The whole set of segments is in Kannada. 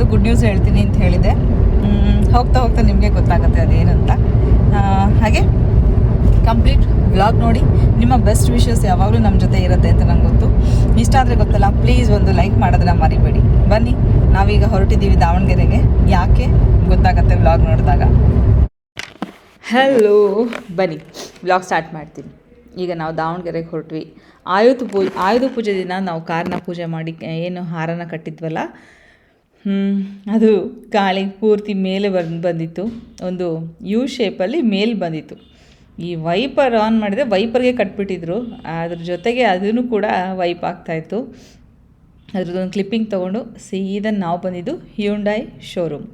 ಒಂದು ಗುಡ್ ನ್ಯೂಸ್ ಹೇಳ್ತೀನಿ ಅಂತ ಹೇಳಿದೆ. ಹೋಗ್ತಾ ಹೋಗ್ತಾ ನಿಮಗೆ ಗೊತ್ತಾಗುತ್ತೆ ಅದೇನಂತ. ಅಂತ ಹಾಗೆ ಕಂಪ್ಲೀಟ್ ಬ್ಲಾಗ್ ನೋಡಿ. ನಿಮ್ಮ ಬೆಸ್ಟ್ ವಿಷಸ್ ಯಾವಾಗಲೂ ನಮ್ಮ ಜೊತೆ ಇರುತ್ತೆ ಅಂತ ನಂಗೆ ಗೊತ್ತು. ಇಷ್ಟ ಆದರೆ ಗೊತ್ತಲ್ಲ ಪ್ಲೀಸ್ ಒಂದು ಲೈಕ್ ಮಾಡೋದನ್ನ ಮರಿಬೇಡಿ. ಬನ್ನಿ, ನಾವೀಗ ಹೊರಟಿದ್ದೀವಿ ದಾವಣಗೆರೆಗೆ. ಯಾಕೆ ಗೊತ್ತಾಗತ್ತೆ ಬ್ಲಾಗ್ ನೋಡಿದಾಗ? ಹಲೋ ಬನ್ನಿ ಬ್ಲಾಗ್ ಸ್ಟಾರ್ಟ್ ಮಾಡ್ತೀನಿ. ಈಗ ನಾವು ದಾವಣಗೆರೆಗೆ ಹೊರಟ್ವಿ. ಆಯುಧ ಪೂಜೆ ಆಯುಧ ಪೂಜೆ ದಿನ ನಾವು ಕಾರನ್ನ ಪೂಜೆ ಮಾಡಿ, ಏನು ಹಾರನ ಕಟ್ಟಿದ್ವಲ್ಲ ಅದು ಗಾಳಿ ಪೂರ್ತಿ ಮೇಲೆ ಬಂದು, ಬಂದಿತ್ತು. ಒಂದು ಯು ಶೇಪಲ್ಲಿ ಮೇಲೆ ಬಂದಿತ್ತು. ಈ ವೈಪರ್ ಆನ್ ಮಾಡಿದರೆ ವೈಪರ್ಗೆ ಕಟ್ಬಿಟ್ಟಿದ್ರು. ಅದ್ರ ಜೊತೆಗೆ ಅದನ್ನು ಕೂಡ ವೈಪ್ ಆಗ್ತಾಯಿತ್ತು ಅದ್ರದ್ದೊಂದು ಕ್ಲಿಪ್ಪಿಂಗ್ ತೊಗೊಂಡು ಸೀದಾ ನಾವು ಬಂದಿದ್ದು ಹ್ಯೂಂಡೈ ಶೋರೂಮ್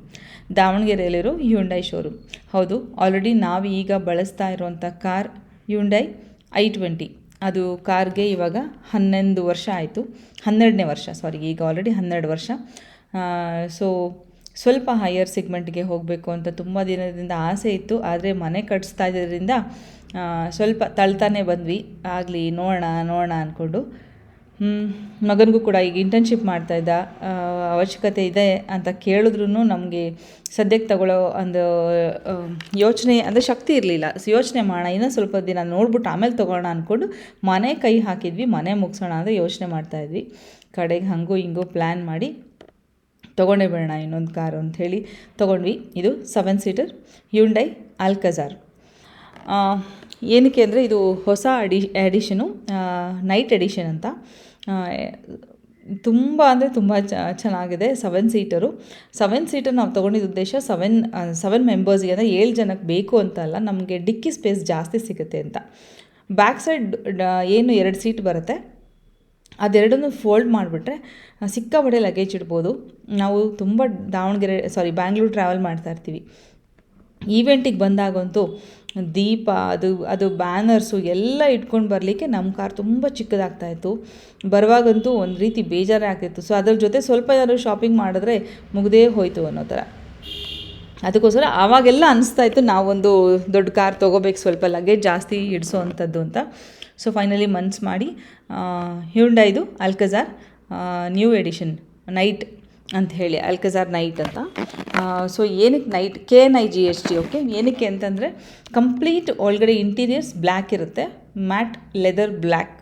ದಾವಣಗೆರೆಯಲ್ಲಿರೋ ಹ್ಯೂಂಡೈ ಶೋರೂಮ್ ಹೌದು ಆಲ್ರೆಡಿ ನಾವು ಈಗ ಬಳಸ್ತಾ ಇರುವಂಥ ಕಾರ್ ಹ್ಯೂಂಡೈ ಐ ಟ್ವೆಂಟಿ. ಅದು ಕಾರ್ಗೆ ಇವಾಗ ಹನ್ನೊಂದು ವರ್ಷ ಆಯಿತು. ಹನ್ನೆರಡನೇ ವರ್ಷ ಸಾರಿ ಈಗ ಆಲ್ರೆಡಿ ಹನ್ನೆರಡು ವರ್ಷ. ಸೊ ಸ್ವಲ್ಪ ಹೈಯರ್ ಸಿಗ್ಮೆಂಟ್ಗೆ ಹೋಗಬೇಕು ಅಂತ ತುಂಬ ದಿನದಿಂದ ಆಸೆ ಇತ್ತು. ಆದರೆ ಮನೆ ಕಟ್ಟಿಸ್ತಾ ಇದ್ದರಿಂದ ಸ್ವಲ್ಪ ತಳ್ತಾನೆ ಬಂದ್ವಿ. ಆಗಲಿ, ನೋಡೋಣ ನೋಡೋಣ ಅಂದ್ಕೊಂಡು ಮಗನಿಗೂ ಕೂಡ ಈಗ ಇಂಟರ್ನ್ಶಿಪ್ ಮಾಡ್ತಾಯಿದ್ದ ಅವಶ್ಯಕತೆ ಇದೆ ಅಂತ ಕೇಳಿದ್ರೂ ನಮಗೆ ಸದ್ಯಕ್ಕೆ ತಗೊಳ್ಳೋ ಒಂದು ಯೋಚನೆ, ಅಂದರೆ ಶಕ್ತಿ ಇರಲಿಲ್ಲ. ಯೋಚನೆ ಮಾಡೋಣ ಇನ್ನೂ ಸ್ವಲ್ಪ ದಿನ ನೋಡ್ಬಿಟ್ಟು ಆಮೇಲೆ ತೊಗೊಳ್ಳೋಣ ಅಂದ್ಕೊಂಡು ಮನೆ ಕೈ ಹಾಕಿದ್ವಿ. ಮನೆ ಮುಗಿಸೋಣ ಅಂದರೆ ಯೋಚನೆ ಮಾಡ್ತಾಯಿದ್ವಿ ಕಡೆಗೆ ಹಂಗೂ ಹಿಂಗೂ ಪ್ಲ್ಯಾನ್ ಮಾಡಿ ತೊಗೊಂಡೇ ಬೇಡ ಇನ್ನೊಂದು ಕಾರು ಅಂಥೇಳಿ ತೊಗೊಂಡ್ವಿ. ಇದು ಸೆವೆನ್ ಸೀಟರ್ ಯುಂಡೈ ಆಲ್ಕಜಾರ್ ಏನಕ್ಕೆ ಅಂದರೆ ಇದು ಹೊಸ ಅಡಿ ಎಡಿಷನು ನೈಟ್ ಎಡಿಷನ್ ಅಂತ. ತುಂಬ ಅಂದರೆ ತುಂಬ ಚೆನ್ನಾಗಿದೆ ಸೆವೆನ್ ಸೀಟರು ಸೆವೆನ್ ಸೀಟರ್ ನಾವು ತೊಗೊಂಡಿದ್ದ ಉದ್ದೇಶ ಸೆವೆನ್ ಸೆವೆನ್ ಮೆಂಬರ್ಸ್ಗೆ ಅಂದರೆ ಏಳು ಜನಕ್ಕೆ ಬೇಕು ಅಂತ ಅಲ್ಲ, ನಮಗೆ ಡಿಕ್ಕಿ ಸ್ಪೇಸ್ ಜಾಸ್ತಿ ಸಿಗುತ್ತೆ ಅಂತ. ಬ್ಯಾಕ್ ಸೈಡ್ ಏನು ಎರಡು ಸೀಟ್ ಬರುತ್ತೆ. ಅದೆರಡನ್ನು ಫೋಲ್ಡ್ ಮಾಡಿಬಿಟ್ರೆ ಸಿಕ್ಕಾಪಟ್ಟೆ ಲಗೇಜ್ ಇಡ್ಬೋದು. ನಾವು ತುಂಬ ದಾವಣಗೆರೆ ಸಾರಿ ಬ್ಯಾಂಗ್ಳೂರು ಟ್ರಾವೆಲ್ ಮಾಡ್ತಾ ಇರ್ತೀವಿ. ಈವೆಂಟಿಗೆ ಬಂದಾಗಂತೂ ದೀಪ, ಅದು ಅದು ಬ್ಯಾನರ್ಸು ಎಲ್ಲ ಇಟ್ಕೊಂಡು ಬರಲಿಕ್ಕೆ ನಮ್ಮ ಕಾರ್ ತುಂಬ ಚಿಕ್ಕದಾಗ್ತಾಯಿತ್ತು ಬರುವಾಗಂತೂ ಒಂದು ರೀತಿ ಬೇಜಾರೇ ಆಗ್ತಿತ್ತು. ಸೊ ಅದ್ರ ಜೊತೆ ಸ್ವಲ್ಪ ಏನಾದರೂ ಶಾಪಿಂಗ್ ಮಾಡಿದ್ರೆ ಮುಗ್ದೇ ಹೋಯಿತು ಅನ್ನೋ ಥರ. ಅದಕ್ಕೋಸ್ಕರ ಆವಾಗೆಲ್ಲ ಅನಿಸ್ತಾ ಇತ್ತು, ನಾವೊಂದು ದೊಡ್ಡ ಕಾರ್ ತೊಗೋಬೇಕು, ಸ್ವಲ್ಪ ಲಗೇಜ್ ಜಾಸ್ತಿ ಇಡಿಸೋ ಅಂಥದ್ದು ಅಂತ. ಸೊ ಫೈನಲಿ ಮನ್ಸ್ ಮಾಡಿ ಹ್ಯುಂಡೈದು ಅಲ್ಕಜಾರ್ ನ್ಯೂ ಎಡಿಷನ್ ನೈಟ್ ಅಂತ ಹೇಳಿ ಅಲ್ಕಜಾರ್ ನೈಟ್ ಅಂತ. ಸೊ ಏನಕ್ಕೆ knight K N I G H T okay ಏನಕ್ಕೆ ಅಂತಂದರೆ ಕಂಪ್ಲೀಟ್ ಒಳಗಡೆ ಇಂಟೀರಿಯರ್ಸ್ ಬ್ಲ್ಯಾಕ್ ಇರುತ್ತೆ ಮ್ಯಾಟ್ ಲೆದರ್ ಬ್ಲ್ಯಾಕ್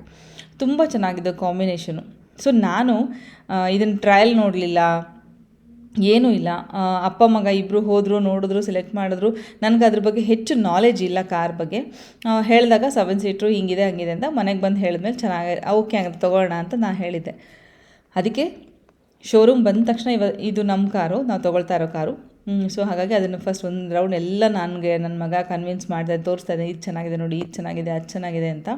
ತುಂಬ ಚೆನ್ನಾಗಿದೆ ಕಾಂಬಿನೇಷನು ಸೊ ನಾನು ಇದನ್ನು ಟ್ರಯಲ್ ನೋಡಲಿಲ್ಲ. ಏನೂ ಇಲ್ಲ. ಅಪ್ಪ, ಮಗ ಇಬ್ಬರು ಹೋದರು, ನೋಡಿದ್ರು ಸೆಲೆಕ್ಟ್ ಮಾಡಿದ್ರು. ನನಗೆ ಅದ್ರ ಬಗ್ಗೆ ಹೆಚ್ಚು ನಾಲೆಜ್ ಇಲ್ಲ ಕಾರ್ ಬಗ್ಗೆ. ಹೇಳಿದಾಗ ಸೆವೆನ್ ಸೀಟ್ರು ಹಿಂಗಿದೆ, ಹಂಗಿದೆ ಅಂತ ಮನೆಗೆ ಬಂದು ಹೇಳಿದ್ಮೇಲೆ ಚೆನ್ನಾಗಿ ಓಕೆ ಹಂಗೆ ತೊಗೊಳ್ಳೋಣ ಅಂತ ನಾನು ಹೇಳಿದ್ದೆ. ಅದಕ್ಕೆ ಶೋರೂಮ್ ಬಂದ ತಕ್ಷಣ ಇವ, ಇದು ನಮ್ಮ ಕಾರು, ನಾವು ತೊಗೊಳ್ತಾ ಇರೋ ಕಾರು. ಸೊ ಹಾಗಾಗಿ ಅದನ್ನು ಫಸ್ಟ್ ಒಂದು ರೌಂಡ್ ಎಲ್ಲ ನನಗೆ ನನ್ನ ಮಗ ಕನ್ವಿನ್ಸ್ ಮಾಡಿದೆ, ತೋರಿಸ್ತಾ ಇದ್ದೆ, ಇದು ಚೆನ್ನಾಗಿದೆ ನೋಡಿ, ಇದು ಚೆನ್ನಾಗಿದೆ, ಅದು ಚೆನ್ನಾಗಿದೆ ಅಂತ.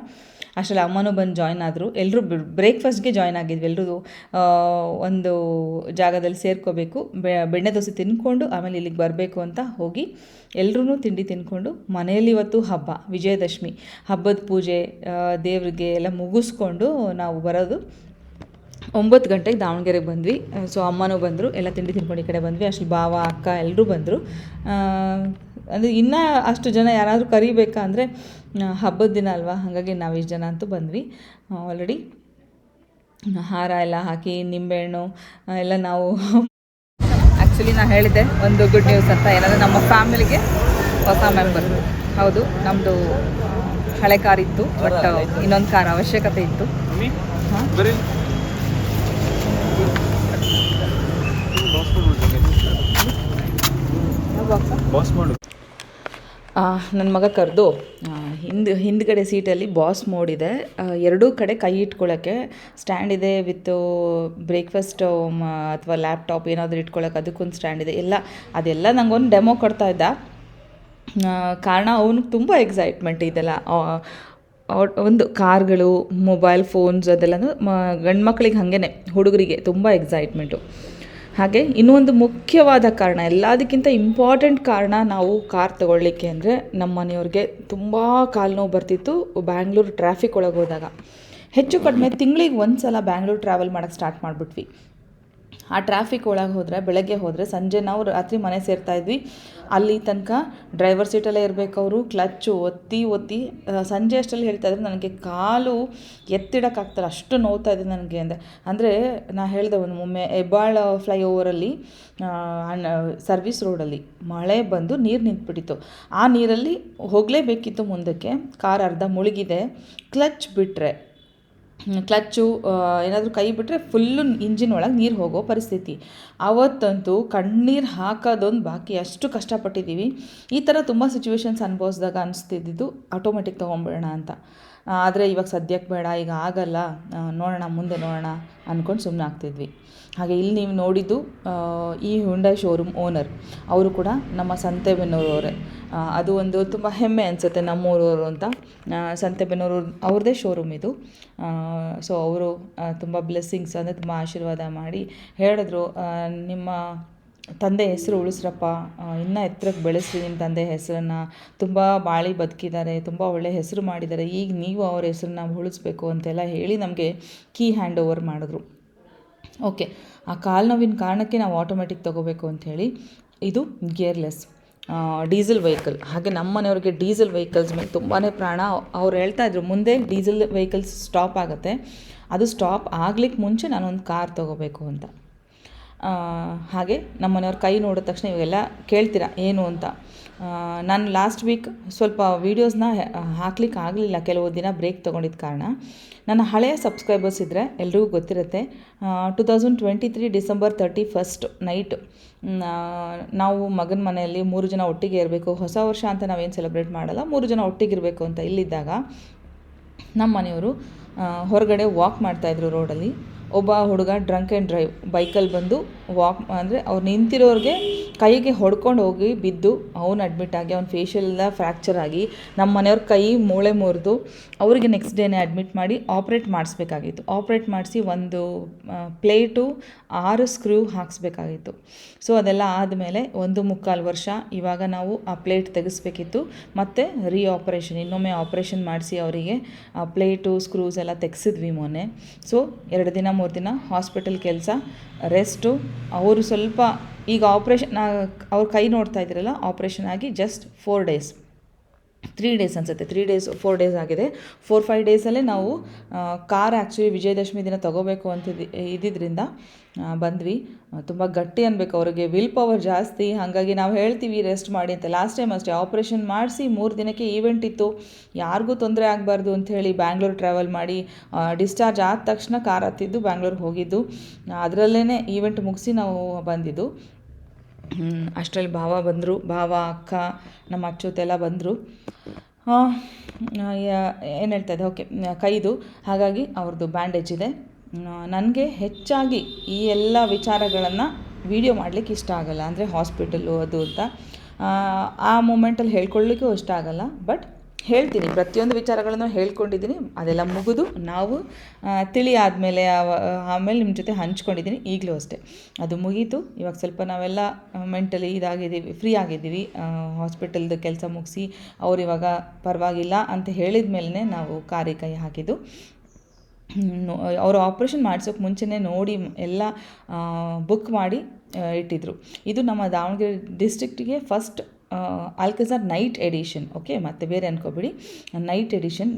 ಅಷ್ಟರಲ್ಲಿ ಅಮ್ಮನೂ ಬಂದು ಜಾಯ್ನ್ ಆದರು. ಎಲ್ಲರೂ ಬ್ರೇಕ್ಫಾಸ್ಟ್ಗೆ ಜಾಯ್ನ್ ಆಗಿದ್ವಿ. ಎಲ್ಲರೂ ಒಂದು ಜಾಗದಲ್ಲಿ ಸೇರ್ಕೋಬೇಕು. ಬೆಣ್ಣೆ ದೋಸೆ ತಿನ್ಕೊಂಡು ಆಮೇಲೆ ಇಲ್ಲಿಗೆ ಬರಬೇಕು ಅಂತ ಹೋಗಿ ಎಲ್ಲರೂ ತಿಂಡಿ ತಿನ್ಕೊಂಡು ಮನೆಯಲ್ಲಿ ಇವತ್ತು ಹಬ್ಬ, ವಿಜಯದಶಮಿ. ಹಬ್ಬದ ಪೂಜೆ ದೇವರಿಗೆ ದೇವ್ರಿಗೆ ಎಲ್ಲ ಮುಗಿಸ್ಕೊಂಡು ನಾವು ಬರೋದು. ಒಂಬತ್ತು ಗಂಟೆಗೆ ದಾವಣಗೆರೆಗೆ ಬಂದ್ವಿ. ಸೊ ಅಮ್ಮನೂ ಬಂದರು. ಎಲ್ಲ ತಿಂಡಿ ತಿನ್ಕೊಂಡು ಈ ಕಡೆ ಬಂದ್ವಿ. ಅಷ್ಟು ಭಾವ, ಅಕ್ಕ ಎಲ್ಲರೂ ಬಂದರು. ಅಂದರೆ ಇನ್ನೂ ಅಷ್ಟು ಜನ ಯಾರಾದರೂ ಕರಿಬೇಕಾ ಅಂದರೆ ಹಬ್ಬದ ದಿನ ಅಲ್ವಾ? ಹಾಗಾಗಿ ನಾವು ಇಷ್ಟು ಜನ ಅಂತೂ ಬಂದ್ವಿ. ಆಲ್ರೆಡಿ ಹಾರ ಎಲ್ಲ ಹಾಕಿ ನಿಂಬೆಹಣ್ಣು ಎಲ್ಲ ನಾವು ಆ್ಯಕ್ಚುಲಿ ನಾನು ಹೇಳಿದ್ದೆ ಒಂದು ಗುಡ್ ನ್ಯೂಸ್ ಅಂತ. ಏನಂದರೆ ನಮ್ಮ ಫ್ಯಾಮಿಲಿಗೆ ಹೊಸ ಮೆಂಬರ್ ಹೌದು ನಮ್ಮದು ಹಳೆ ಕಾರ್ ಇತ್ತು ಬಟ್ ಇನ್ನೊಂದು ಕಾರ್ ಅವಶ್ಯಕತೆ ಇತ್ತು. ಮಾಡು ನನ್ನ ಮಗ ಕರೆದು ಹಿಂದ್, ಹಿಂದ್ಗಡೆ ಸೀಟಲ್ಲಿ ಬಾಸ್ ಮೋಡ್ ಇದೆ. ಎರಡೂ ಕಡೆ ಕೈ ಇಟ್ಕೊಳ್ಳೋಕ್ಕೆ ಸ್ಟ್ಯಾಂಡ್ ಇದೆ ವಿತ್ ಬ್ರೇಕ್ಫಾಸ್ಟ್ ಅಥವಾ ಲ್ಯಾಪ್ಟಾಪ್ ಏನಾದರೂ ಇಟ್ಕೊಳ್ಳೋಕೆ ಅದಕ್ಕೊಂದು ಸ್ಟ್ಯಾಂಡ್ ಇದೆ. ಎಲ್ಲ, ಅದೆಲ್ಲ ನನಗೊಂದು ಡೆಮೋ ಕೊಡ್ತಾ ಇದ್ದ. ಕಾರಣ ಅವನಿಗೆ ತುಂಬ ಎಕ್ಸೈಟ್ಮೆಂಟ್ ಇದೆಲ್ಲ. ಒಂದು ಕಾರ್ಗಳು ಮೊಬೈಲ್ ಫೋನ್ಸ್ ಅದೆಲ್ಲ ಗಂಡು ಮಕ್ಕಳಿಗೆ ಹಾಗೇನೆ, ಹುಡುಗರಿಗೆ ತುಂಬ ಎಕ್ಸೈಟ್ಮೆಂಟು ಹಾಗೆ ಇನ್ನೊಂದು ಮುಖ್ಯವಾದ ಕಾರಣ, ಎಲ್ಲದಕ್ಕಿಂತ ಇಂಪಾರ್ಟೆಂಟ್ ಕಾರಣ ನಾವು ಕಾರ್ ತಗೊಳ್ಳಿಕ್ಕೆ ಅಂದರೆ ನಮ್ಮ ಮನೆಯವ್ರಿಗೆ ತುಂಬ ಕಾಲು ನೋವು ಬರ್ತಿತ್ತು, ಬ್ಯಾಂಗ್ಳೂರು ಟ್ರಾಫಿಕ್ ಒಳಗೆ ಹೋದಾಗ. ಹೆಚ್ಚು ಕಡಿಮೆ ತಿಂಗಳಿಗೆ ಒಂದು ಸಲ ಬ್ಯಾಂಗ್ಳೂರು ಟ್ರಾವೆಲ್ ಮಾಡೋಕ್ಕೆ ಸ್ಟಾರ್ಟ್ ಮಾಡಿಬಿಟ್ವಿ. ಆ ಟ್ರಾಫಿಕ್ ಒಳಗೆ ಹೋದರೆ, ಬೆಳಗ್ಗೆ ಹೋದರೆ, ಸಂಜೆ ನಾವು ರಾತ್ರಿ ಮನೆ ಸೇರ್ತಾ ಇದ್ವಿ. ಅಲ್ಲಿ ತನಕ ಡ್ರೈವರ್ ಸೀಟಲ್ಲೇ ಇರಬೇಕು ಅವರು ಕ್ಲಚ್ಚು ಒತ್ತಿ ಒತ್ತಿ ಸಂಜೆ ಅಷ್ಟರಲ್ಲಿ ಹೇಳ್ತಾ ಇದ್ರು. ನನಗೆ ಕಾಲು ಎತ್ತಿಡೋಕ್ಕಾಗ್ತಾರೆ ಅಷ್ಟು ನೋವ್ತಾ ಇದೆ ನನಗೆ ಅಂದರೆ ಅಂದರೆ ನಾ ಹೇಳಿದೆ ಒಂದು ಒಮ್ಮೆ ಹೆಬ್ಬಾಳ ಫ್ಲೈಓವರಲ್ಲಿ ಸರ್ವಿಸ್ ರೋಡಲ್ಲಿ ಮಳೆ ಬಂದು ನೀರು ನಿಂತ್ಬಿಟ್ಟಿತ್ತು. ಆ ನೀರಲ್ಲಿ ಹೋಗಲೇಬೇಕಿತ್ತು ಮುಂದಕ್ಕೆ, ಕಾರ್ ಅರ್ಧ ಮುಳುಗಿದೆ ಕ್ಲಚ್ ಬಿಟ್ಟರೆ ಕ್ಲಚ್ಚು ಏನಾದರೂ ಕೈ ಬಿಟ್ಟರೆ ಫುಲ್ಲು ಇಂಜಿನ್ ಒಳಗೆ ನೀರು ಹೋಗೋ ಪರಿಸ್ಥಿತಿ. ಆವತ್ತಂತೂ ಕಣ್ಣೀರು ಹಾಕೋದೊಂದು ಬಾಕಿ, ಅಷ್ಟು ಕಷ್ಟಪಟ್ಟಿದ್ದೀವಿ ಈ ಥರ ತುಂಬ ಸಿಚುವೇಶನ್ಸ್ ಅನುಭವಿಸಿದಾಗ ಅನಿಸ್ತಿದ್ದಿದ್ದು ಆಟೋಮೆಟಿಕ್ ತೊಗೊಂಬಿಡೋಣ ಅಂತ. ಆದರೆ ಇವಾಗ ಸದ್ಯಕ್ಕೆ ಬೇಡ, ಈಗ ಆಗಲ್ಲ. ನೋಡೋಣ, ಮುಂದೆ ನೋಡೋಣ ಅಂದ್ಕೊಂಡು ಸುಮ್ಮನೆ ಆಗ್ತಿದ್ವಿ. ಹಾಗೆ ಇಲ್ಲಿ ನೀವು ನೋಡಿದ್ದು ಈ ಹುಂಡೈ ಶೋರೂಮ್ ಓನರ್ ಅವರು ಕೂಡ ನಮ್ಮ ಸಂತೆಬೆನ್ನೂರವರೇ. ಅದು ಒಂದು ತುಂಬ ಹೆಮ್ಮೆ ಅನಿಸುತ್ತೆ ನಮ್ಮೂರವರು ಅಂತ. ಸಂತೆಬೆನ್ನೂರು ಅವ್ರದ್ದೇ ಶೋರೂಮ್ ಇದು. ಸೊ ಅವರು ತುಂಬ ಬ್ಲೆಸ್ಸಿಂಗ್ಸ್ ಅಂದರೆ ತುಂಬ ಆಶೀರ್ವಾದ ಮಾಡಿ ಹೇಳಿದ್ರು. ನಿಮ್ಮ ತಂದೆ ಹೆಸರು ಉಳಿಸ್ರಪ್ಪ ಇನ್ನೂ ಎತ್ತರಕ್ಕೆ ಬೆಳೆಸ್ರಿ ನಿಮ್ಮ ತಂದೆ ಹೆಸರನ್ನು. ತುಂಬ ಬಾಳಿ ಬದುಕಿದ್ದಾರೆ, ತುಂಬ ಒಳ್ಳೆಯ ಹೆಸರು ಮಾಡಿದ್ದಾರೆ. ಈಗ ನೀವು ಅವ್ರ ಹೆಸರನ್ನ ಉಳಿಸ್ಬೇಕು ಅಂತೆಲ್ಲ ಹೇಳಿ ನಮಗೆ ಕೀ ಹ್ಯಾಂಡ್ ಓವರ್ ಮಾಡಿದ್ರು. ಓಕೆ, ಆ ಕಾಲು ನೋವಿನ ಕಾರಣಕ್ಕೆ ನಾವು ಆಟೋಮೆಟಿಕ್ ತೊಗೋಬೇಕು ಅಂಥೇಳಿ ಇದು ಗೇರ್ಲೆಸ್ ಡೀಸೆಲ್ ವೆಹಿಕಲ್ ಹಾಗೆ ನಮ್ಮ ಮನೆಯವ್ರಿಗೆ ಡೀಸೆಲ್ ವೆಹಿಕಲ್ಸ್ ಮೇಲೆ ತುಂಬಾ ಪ್ರಾಣ ಅವ್ರು ಹೇಳ್ತಾ ಇದ್ರು. ಮುಂದೆ ಡೀಸೆಲ್ ವೆಹಿಕಲ್ಸ್ ಸ್ಟಾಪ್ ಆಗುತ್ತೆ. ಅದು ಸ್ಟಾಪ್ ಆಗ್ಲಿಕ್ಕೆ ಮುಂಚೆ ನಾನೊಂದು ಕಾರ್ ತೊಗೋಬೇಕು ಅಂತ. ಹಾಗೆ ನಮ್ಮ ಮನೆಯವ್ರ ಕೈ ನೋಡಿದ ತಕ್ಷಣ ಇವೆಲ್ಲ ಕೇಳ್ತೀರಾ, ಏನು ಅಂತ. ನಾನು ಲಾಸ್ಟ್ ವೀಕ್ ಸ್ವಲ್ಪ ವೀಡಿಯೋಸ್ನ ಹಾಕ್ಲಿಕ್ಕೆ ಆಗಲಿಲ್ಲ, ಕೆಲವು ದಿನ ಬ್ರೇಕ್ ತೊಗೊಂಡಿದ್ದ ಕಾರಣ. ನನ್ನ ಹಳೆಯ ಸಬ್ಸ್ಕ್ರೈಬರ್ಸ್ ಇದ್ದರೆ ಎಲ್ರಿಗೂ ಗೊತ್ತಿರುತ್ತೆ two thousand twenty three December thirty first night ನಾವು ಮಗನ ಮನೆಯಲ್ಲಿ ಮೂರು ಜನ ಒಟ್ಟಿಗೆ ಇರಬೇಕು, ಹೊಸ ವರ್ಷ ಅಂತ ನಾವೇನು ಸೆಲೆಬ್ರೇಟ್ ಮಾಡಲ್ಲ, ಮೂರು ಜನ ಒಟ್ಟಿಗಿರಬೇಕು ಅಂತ ಇಲ್ಲಿದ್ದಾಗ ನಮ್ಮ ಮನೆಯವರು ಹೊರಗಡೆ ವಾಕ್ ಮಾಡ್ತಾಯಿದ್ರು ರೋಡಲ್ಲಿ ಒಬ್ಬ ಹುಡುಗ ಡ್ರಂಕ್ ಆ್ಯಂಡ್ ಡ್ರೈವ್ ಬೈಕಲ್ಲಿ ಬಂದು ವಾಕ್ ಅಂದರೆ ಅವ್ರು ನಿಂತಿರೋರಿಗೆ ಕೈಗೆ ಹೊಡ್ಕೊಂಡು ಹೋಗಿ ಬಿದ್ದು ಅವನು ಅಡ್ಮಿಟ್ ಆಗಿ, ಅವ್ನ ಫೇಶಿಯಲ್ ಎಲ್ಲ ಫ್ರ್ಯಾಕ್ಚರ್ ಆಗಿ ನಮ್ಮ ಮನೆಯವ್ರ ಕೈ ಮೂಳೆ ಮುರಿದು ಅವರಿಗೆ ನೆಕ್ಸ್ಟ್ ಡೇನೇ ಅಡ್ಮಿಟ್ ಮಾಡಿ ಆಪ್ರೇಟ್ ಮಾಡಿಸ್ಬೇಕಾಗಿತ್ತು. ಆಪ್ರೇಟ್ ಮಾಡಿಸಿ ಒಂದು ಪ್ಲೇಟು ಆರು ಸ್ಕ್ರೂ ಹಾಕಿಸ್ಬೇಕಾಗಿತ್ತು. ಸೊ ಅದೆಲ್ಲ ಆದಮೇಲೆ ಒಂದು ಮುಕ್ಕಾಲು ವರ್ಷ ಇವಾಗ ನಾವು ಆ ಪ್ಲೇಟ್ ತೆಗೆಸ್ಬೇಕಿತ್ತು. ಮತ್ತು ರೀ ಆಪ್ರೇಷನ್ ಇನ್ನೊಮ್ಮೆ ಆಪ್ರೇಷನ್ ಮಾಡಿಸಿ ಅವರಿಗೆ ಆ ಪ್ಲೇಟು ಸ್ಕ್ರೂಸ್ ಎಲ್ಲ ತೆಗೆಸಿದ್ವಿ ಮೊನ್ನೆ. ಸೊ ಎರಡು ದಿನ ಮೂರು ದಿನ, ಹಾಸ್ಪಿಟಲ್ ಕೆಲಸ, ರೆಸ್ಟು, ಅವರು ಸ್ವಲ್ಪ ಈಗ ಆಪ್ರೇಷನ್ ಅವ್ರ ಕೈ ನೋಡ್ತಾ ಇದ್ರಲ್ಲ, ಆಪ್ರೇಷನ್ ಆಗಿ just four days three days ಅನಿಸುತ್ತೆ. ತ್ರೀ ಡೇಸ್ ಫೋರ್ ಡೇಸ್ ಆಗಿದೆ. ಫೋರ್ ಫೈವ್ ಡೇಸಲ್ಲೇ ನಾವು ಕಾರ್ ಆ್ಯಕ್ಚುಲಿ ವಿಜಯದಶಮಿ ದಿನ ತೊಗೋಬೇಕು ಅಂತ ಇದ್ದಿದ್ದರಿಂದ ಬಂದ್ವಿ. ತುಂಬ ಗಟ್ಟಿ ಅನ್ಬೇಕು ಅವ್ರಿಗೆ. ವಿಲ್ ಪವರ್ ಜಾಸ್ತಿ. ಹಾಗಾಗಿ ನಾವು ಹೇಳ್ತೀವಿ ರೆಸ್ಟ್ ಮಾಡಿ ಅಂತ. ಲಾಸ್ಟ್ ಟೈಮ್ ಅಷ್ಟೇ ಆಪ್ರೇಷನ್ ಮಾಡಿಸಿ ಮೂರು ದಿನಕ್ಕೆ ಈವೆಂಟ್ ಇತ್ತು. ಯಾರಿಗೂ ತೊಂದರೆ ಆಗಬಾರ್ದು ಅಂಥೇಳಿ ಬ್ಯಾಂಗ್ಳೂರ್ ಟ್ರಾವೆಲ್ ಮಾಡಿ ಡಿಸ್ಚಾರ್ಜ್ ಆದ ತಕ್ಷಣ ಕಾರ್ ಹತ್ತಿದ್ದು ಬ್ಯಾಂಗ್ಳೂರ್ಗೆ ಹೋಗಿದ್ದು. ಅದರಲ್ಲೇ ಈವೆಂಟ್ ಮುಗಿಸಿ ನಾವು ಬಂದಿದ್ದು. ಅಷ್ಟರಲ್ಲಿ ಭಾವ ಬಂದರು. ಭಾವ, ಅಕ್ಕ, ನಮ್ಮ ಅಚ್ಚುತೆಲ್ಲ ಬಂದರು. ಏನು ಹೇಳ್ತಾ ಇದ್ದೆ? ಓಕೆ ಕೈದು. ಹಾಗಾಗಿ ಅವ್ರದ್ದು ಬ್ಯಾಂಡೇಜ್ ಇದೆ. ನನಗೆ ಹೆಚ್ಚಾಗಿ ಈ ಎಲ್ಲ ವಿಚಾರಗಳನ್ನು ವಿಡಿಯೋ ಮಾಡಲಿಕ್ಕೆ ಇಷ್ಟ ಆಗಲ್ಲ. ಅಂದರೆ ಹಾಸ್ಪಿಟಲು ಅದು ಅಂತ. ಆ ಮೂಮೆಂಟಲ್ಲಿ ಹೇಳ್ಕೊಳ್ಳಿಕ್ಕೂ ಇಷ್ಟ ಆಗಲ್ಲ. ಬಟ್ ಹೇಳ್ತೀನಿ. ಪ್ರತಿಯೊಂದು ವಿಚಾರಗಳನ್ನು ಹೇಳ್ಕೊಂಡಿದ್ದೀನಿ. ಅದೆಲ್ಲ ಮುಗಿದು ನಾವು ತಿಳಿ ಆದಮೇಲೆ ಆಮೇಲೆ ನಿಮ್ಮ ಜೊತೆ ಹಂಚ್ಕೊಂಡಿದ್ದೀನಿ. ಈಗಲೂ ಅಷ್ಟೇ. ಅದು ಮುಗೀತು. ಇವಾಗ ಸ್ವಲ್ಪ ನಾವೆಲ್ಲ ಮೆಂಟಲಿ ಇದಾಗಿದ್ದೀವಿ ಫ್ರೀ ಆಗಿದ್ದೀವಿ. ಹಾಸ್ಪಿಟಲ್ದು ಕೆಲಸ ಮುಗಿಸಿ ಅವ್ರು ಇವಾಗ ಪರವಾಗಿಲ್ಲ ಅಂತ ಹೇಳಿದ ಮೇಲೆ ನಾವು ಕಾರಿ ಕೈ ಹಾಕಿದ್ದು. ಅವರು ಆಪ್ರೇಷನ್ ಮಾಡಿಸೋಕೆ ಮುಂಚೆನೇ ನೋಡಿ ಎಲ್ಲ ಬುಕ್ ಮಾಡಿ ಇಟ್ಟಿದ್ರು. ಇದು ನಮ್ಮ Davanagere ಡಿಸ್ಟ್ರಿಕ್ಟಿಗೆ first Alcazar knight edition okay ಮತ್ತೆ ಬೇರೆ ಅನ್ಕೋಬಿಡಿ. ನೈಟ್ ಎಡಿಷನ್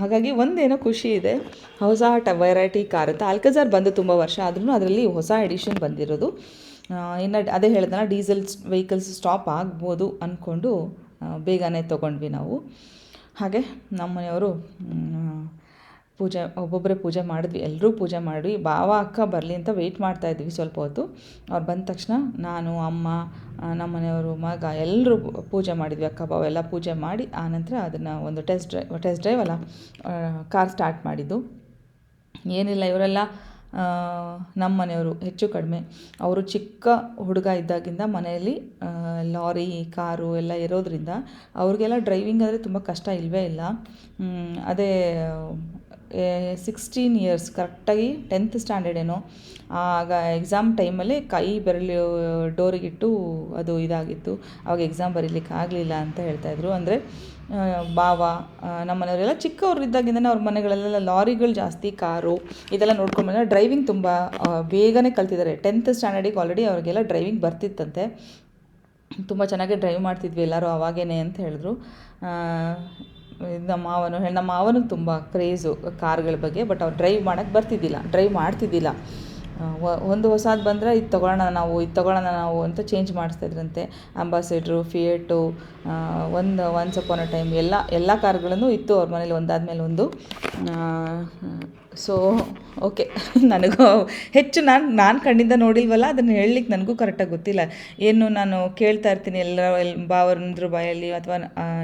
ಹಾಗಾಗಿ ಒಂದೇನೋ ಖುಷಿ ಇದೆ. ಹೊಸ ಟ ವೆರೈಟಿ ಕಾರ್ ಅಂತ. ಆಲ್ಕಜಾರ್ ಬಂದು ತುಂಬ ವರ್ಷ ಆದ್ರೂ ಅದರಲ್ಲಿ ಹೊಸ ಎಡಿಷನ್ ಬಂದಿರೋದು. ಇನ್ನು ಅದೇ ಹೇಳಿದ್ನಲ್ಲ ಡೀಸೆಲ್ ವೆಹಿಕಲ್ಸ್ ಸ್ಟಾಪ್ ಆಗ್ಬೋದು ಅಂದ್ಕೊಂಡು ಬೇಗನೆ ತೊಗೊಂಡ್ವಿ ನಾವು. ಹಾಗೆ ನಮ್ಮ ಮನೆಯವರು ಮ್, ಪೂಜೆ ಒಬ್ಬೊಬ್ಬರೇ ಪೂಜೆ ಮಾಡಿದ್ವಿ ಎಲ್ಲರೂ ಪೂಜೆ ಮಾಡಿ ಬಾವ ಅಕ್ಕ ಬರಲಿ ಅಂತ ವೆಯ್ಟ್ ಮಾಡ್ತಾ ಇದ್ವಿ ಸ್ವಲ್ಪ ಹೊತ್ತು. ಅವ್ರು ಬಂದ ತಕ್ಷಣ ನಾನು, ಅಮ್ಮ ನಮ್ಮ ಮನೆಯವರು ಮಗ ಎಲ್ಲರೂ ಪೂಜೆ ಮಾಡಿದ್ವಿ, ಅಕ್ಕ ಬಾವ ಎಲ್ಲ ಪೂಜೆ ಮಾಡಿ ಆನಂತರ ಅದನ್ನು ಒಂದು ಟೆಸ್ಟ್ ಡ್ರೈವ್ ಟೆಸ್ಟ್ ಡ್ರೈವ್ ಅಲ್ಲ ಕಾರ್ ಸ್ಟಾರ್ಟ್ ಮಾಡಿದ್ದು. ಏನಿಲ್ಲ, ಇವರೆಲ್ಲ ನಮ್ಮ ಮನೆಯವರು ಹೆಚ್ಚು ಕಡಿಮೆ. ಅವರು ಚಿಕ್ಕ ಹುಡುಗ ಇದ್ದಾಗಿಂದ ಮನೆಯಲ್ಲಿ ಲಾರಿ, ಕಾರು ಎಲ್ಲ ಇರೋದ್ರಿಂದ ಅವ್ರಿಗೆಲ್ಲ ಡ್ರೈವಿಂಗ್ ಅಂದರೆ ತುಂಬ ಕಷ್ಟ ಇಲ್ಲವೇ ಇಲ್ಲ. ಅದೇ ಸಿಕ್ಸ್ಟೀನ್ ಇಯರ್ಸ್ ಕರೆಕ್ಟಾಗಿ ಟೆಂತ್ ಸ್ಟ್ಯಾಂಡರ್ಡ್ ಏನೋ. ಆಗ ಎಕ್ಸಾಮ್ ಟೈಮಲ್ಲಿ ಕೈ ಬೆರಳು ಡೋರಿಗಿಟ್ಟು ಅದು ಇದಾಗಿತ್ತು. ಅವಾಗ ಎಕ್ಸಾಮ್ ಬರೀಲಿಕ್ಕೆ ಆಗಲಿಲ್ಲ ಅಂತ ಹೇಳ್ತಾಯಿದ್ರು ಅಂದರೆ ಬಾವ ನಮ್ಮ ಮನೆಯವರೆಲ್ಲ ಚಿಕ್ಕವರಿದ್ದಾಗಿಂದನೇ ಅವ್ರ ಮನೆಗಳಲ್ಲೆಲ್ಲ ಲಾರಿಗಳು ಜಾಸ್ತಿ, ಕಾರು ಇದೆಲ್ಲ ನೋಡ್ಕೊಂಡ್ಬಂದ್ರೆ ಡ್ರೈವಿಂಗ್ ತುಂಬ ಬೇಗನೆ ಕಲ್ತಿದ್ದಾರೆ. ಟೆಂತ್ ಸ್ಟ್ಯಾಂಡರ್ಡಿಗೆ ಆಲ್ರೆಡಿ ಅವ್ರಿಗೆಲ್ಲ ಡ್ರೈವಿಂಗ್ ಬರ್ತಿತ್ತಂತೆ. ತುಂಬ ಚೆನ್ನಾಗಿ ಡ್ರೈವ್ ಮಾಡ್ತಿದ್ವಿ ಎಲ್ಲರೂ ಅವಾಗೇನೆ ಅಂತ ಹೇಳಿದ್ರು. ನಮ್ಮ ಮಾವನು ನಮ್ಮ ಮಾವನು ತುಂಬ ಕ್ರೇಜು ಕಾರ್ಗಳ ಬಗ್ಗೆ ಬಟ್ ಅವ್ರು ಡ್ರೈವ್ ಮಾಡೋಕ್ಕೆ ಬರ್ತಿದ್ದಿಲ್ಲ ಡ್ರೈವ್ ಮಾಡ್ತಿದ್ದಿಲ್ಲ. ಒಂದು ಹೊಸದು ಬಂದರೆ ಇದು ತೊಗೊಳೋಣ ನಾವು, ಇದು ತೊಗೊಳ್ಳೋಣ ನಾವು ಅಂತ ಚೇಂಜ್ ಮಾಡಿಸ್ತಾಯಿದ್ರಂತೆ ಅಂಬಾಸಿಡ್ರು ಫಿಯೇಟು ಒಂದು ಒನ್ಸ್ ಅಪಾನ್ ಅ ಟೈಮ್ ಎಲ್ಲ ಎಲ್ಲ ಕಾರ್ಗಳನ್ನು ಇತ್ತು ಅವ್ರ ಮನೇಲಿ ಒಂದಾದ ಮೇಲೆ ಒಂದು ಸೊ ಓಕೆ ನನಗೂ ಹೆಚ್ಚು ನಾನು ನಾನು ಕಣ್ಣಿಂದ ನೋಡಿಲ್ವಲ್ಲ, ಅದನ್ನು ಹೇಳಲಿಕ್ಕೆ ನನಗೂ ಕರೆಕ್ಟಾಗಿ ಗೊತ್ತಿಲ್ಲ. ಏನು ನಾನು ಕೇಳ್ತಾ ಇರ್ತೀನಿ ಎಲ್ಲ, ಎಲ್ ಭಾವಂದ್ರ ಬಾಯಲ್ಲಿ ಅಥವಾ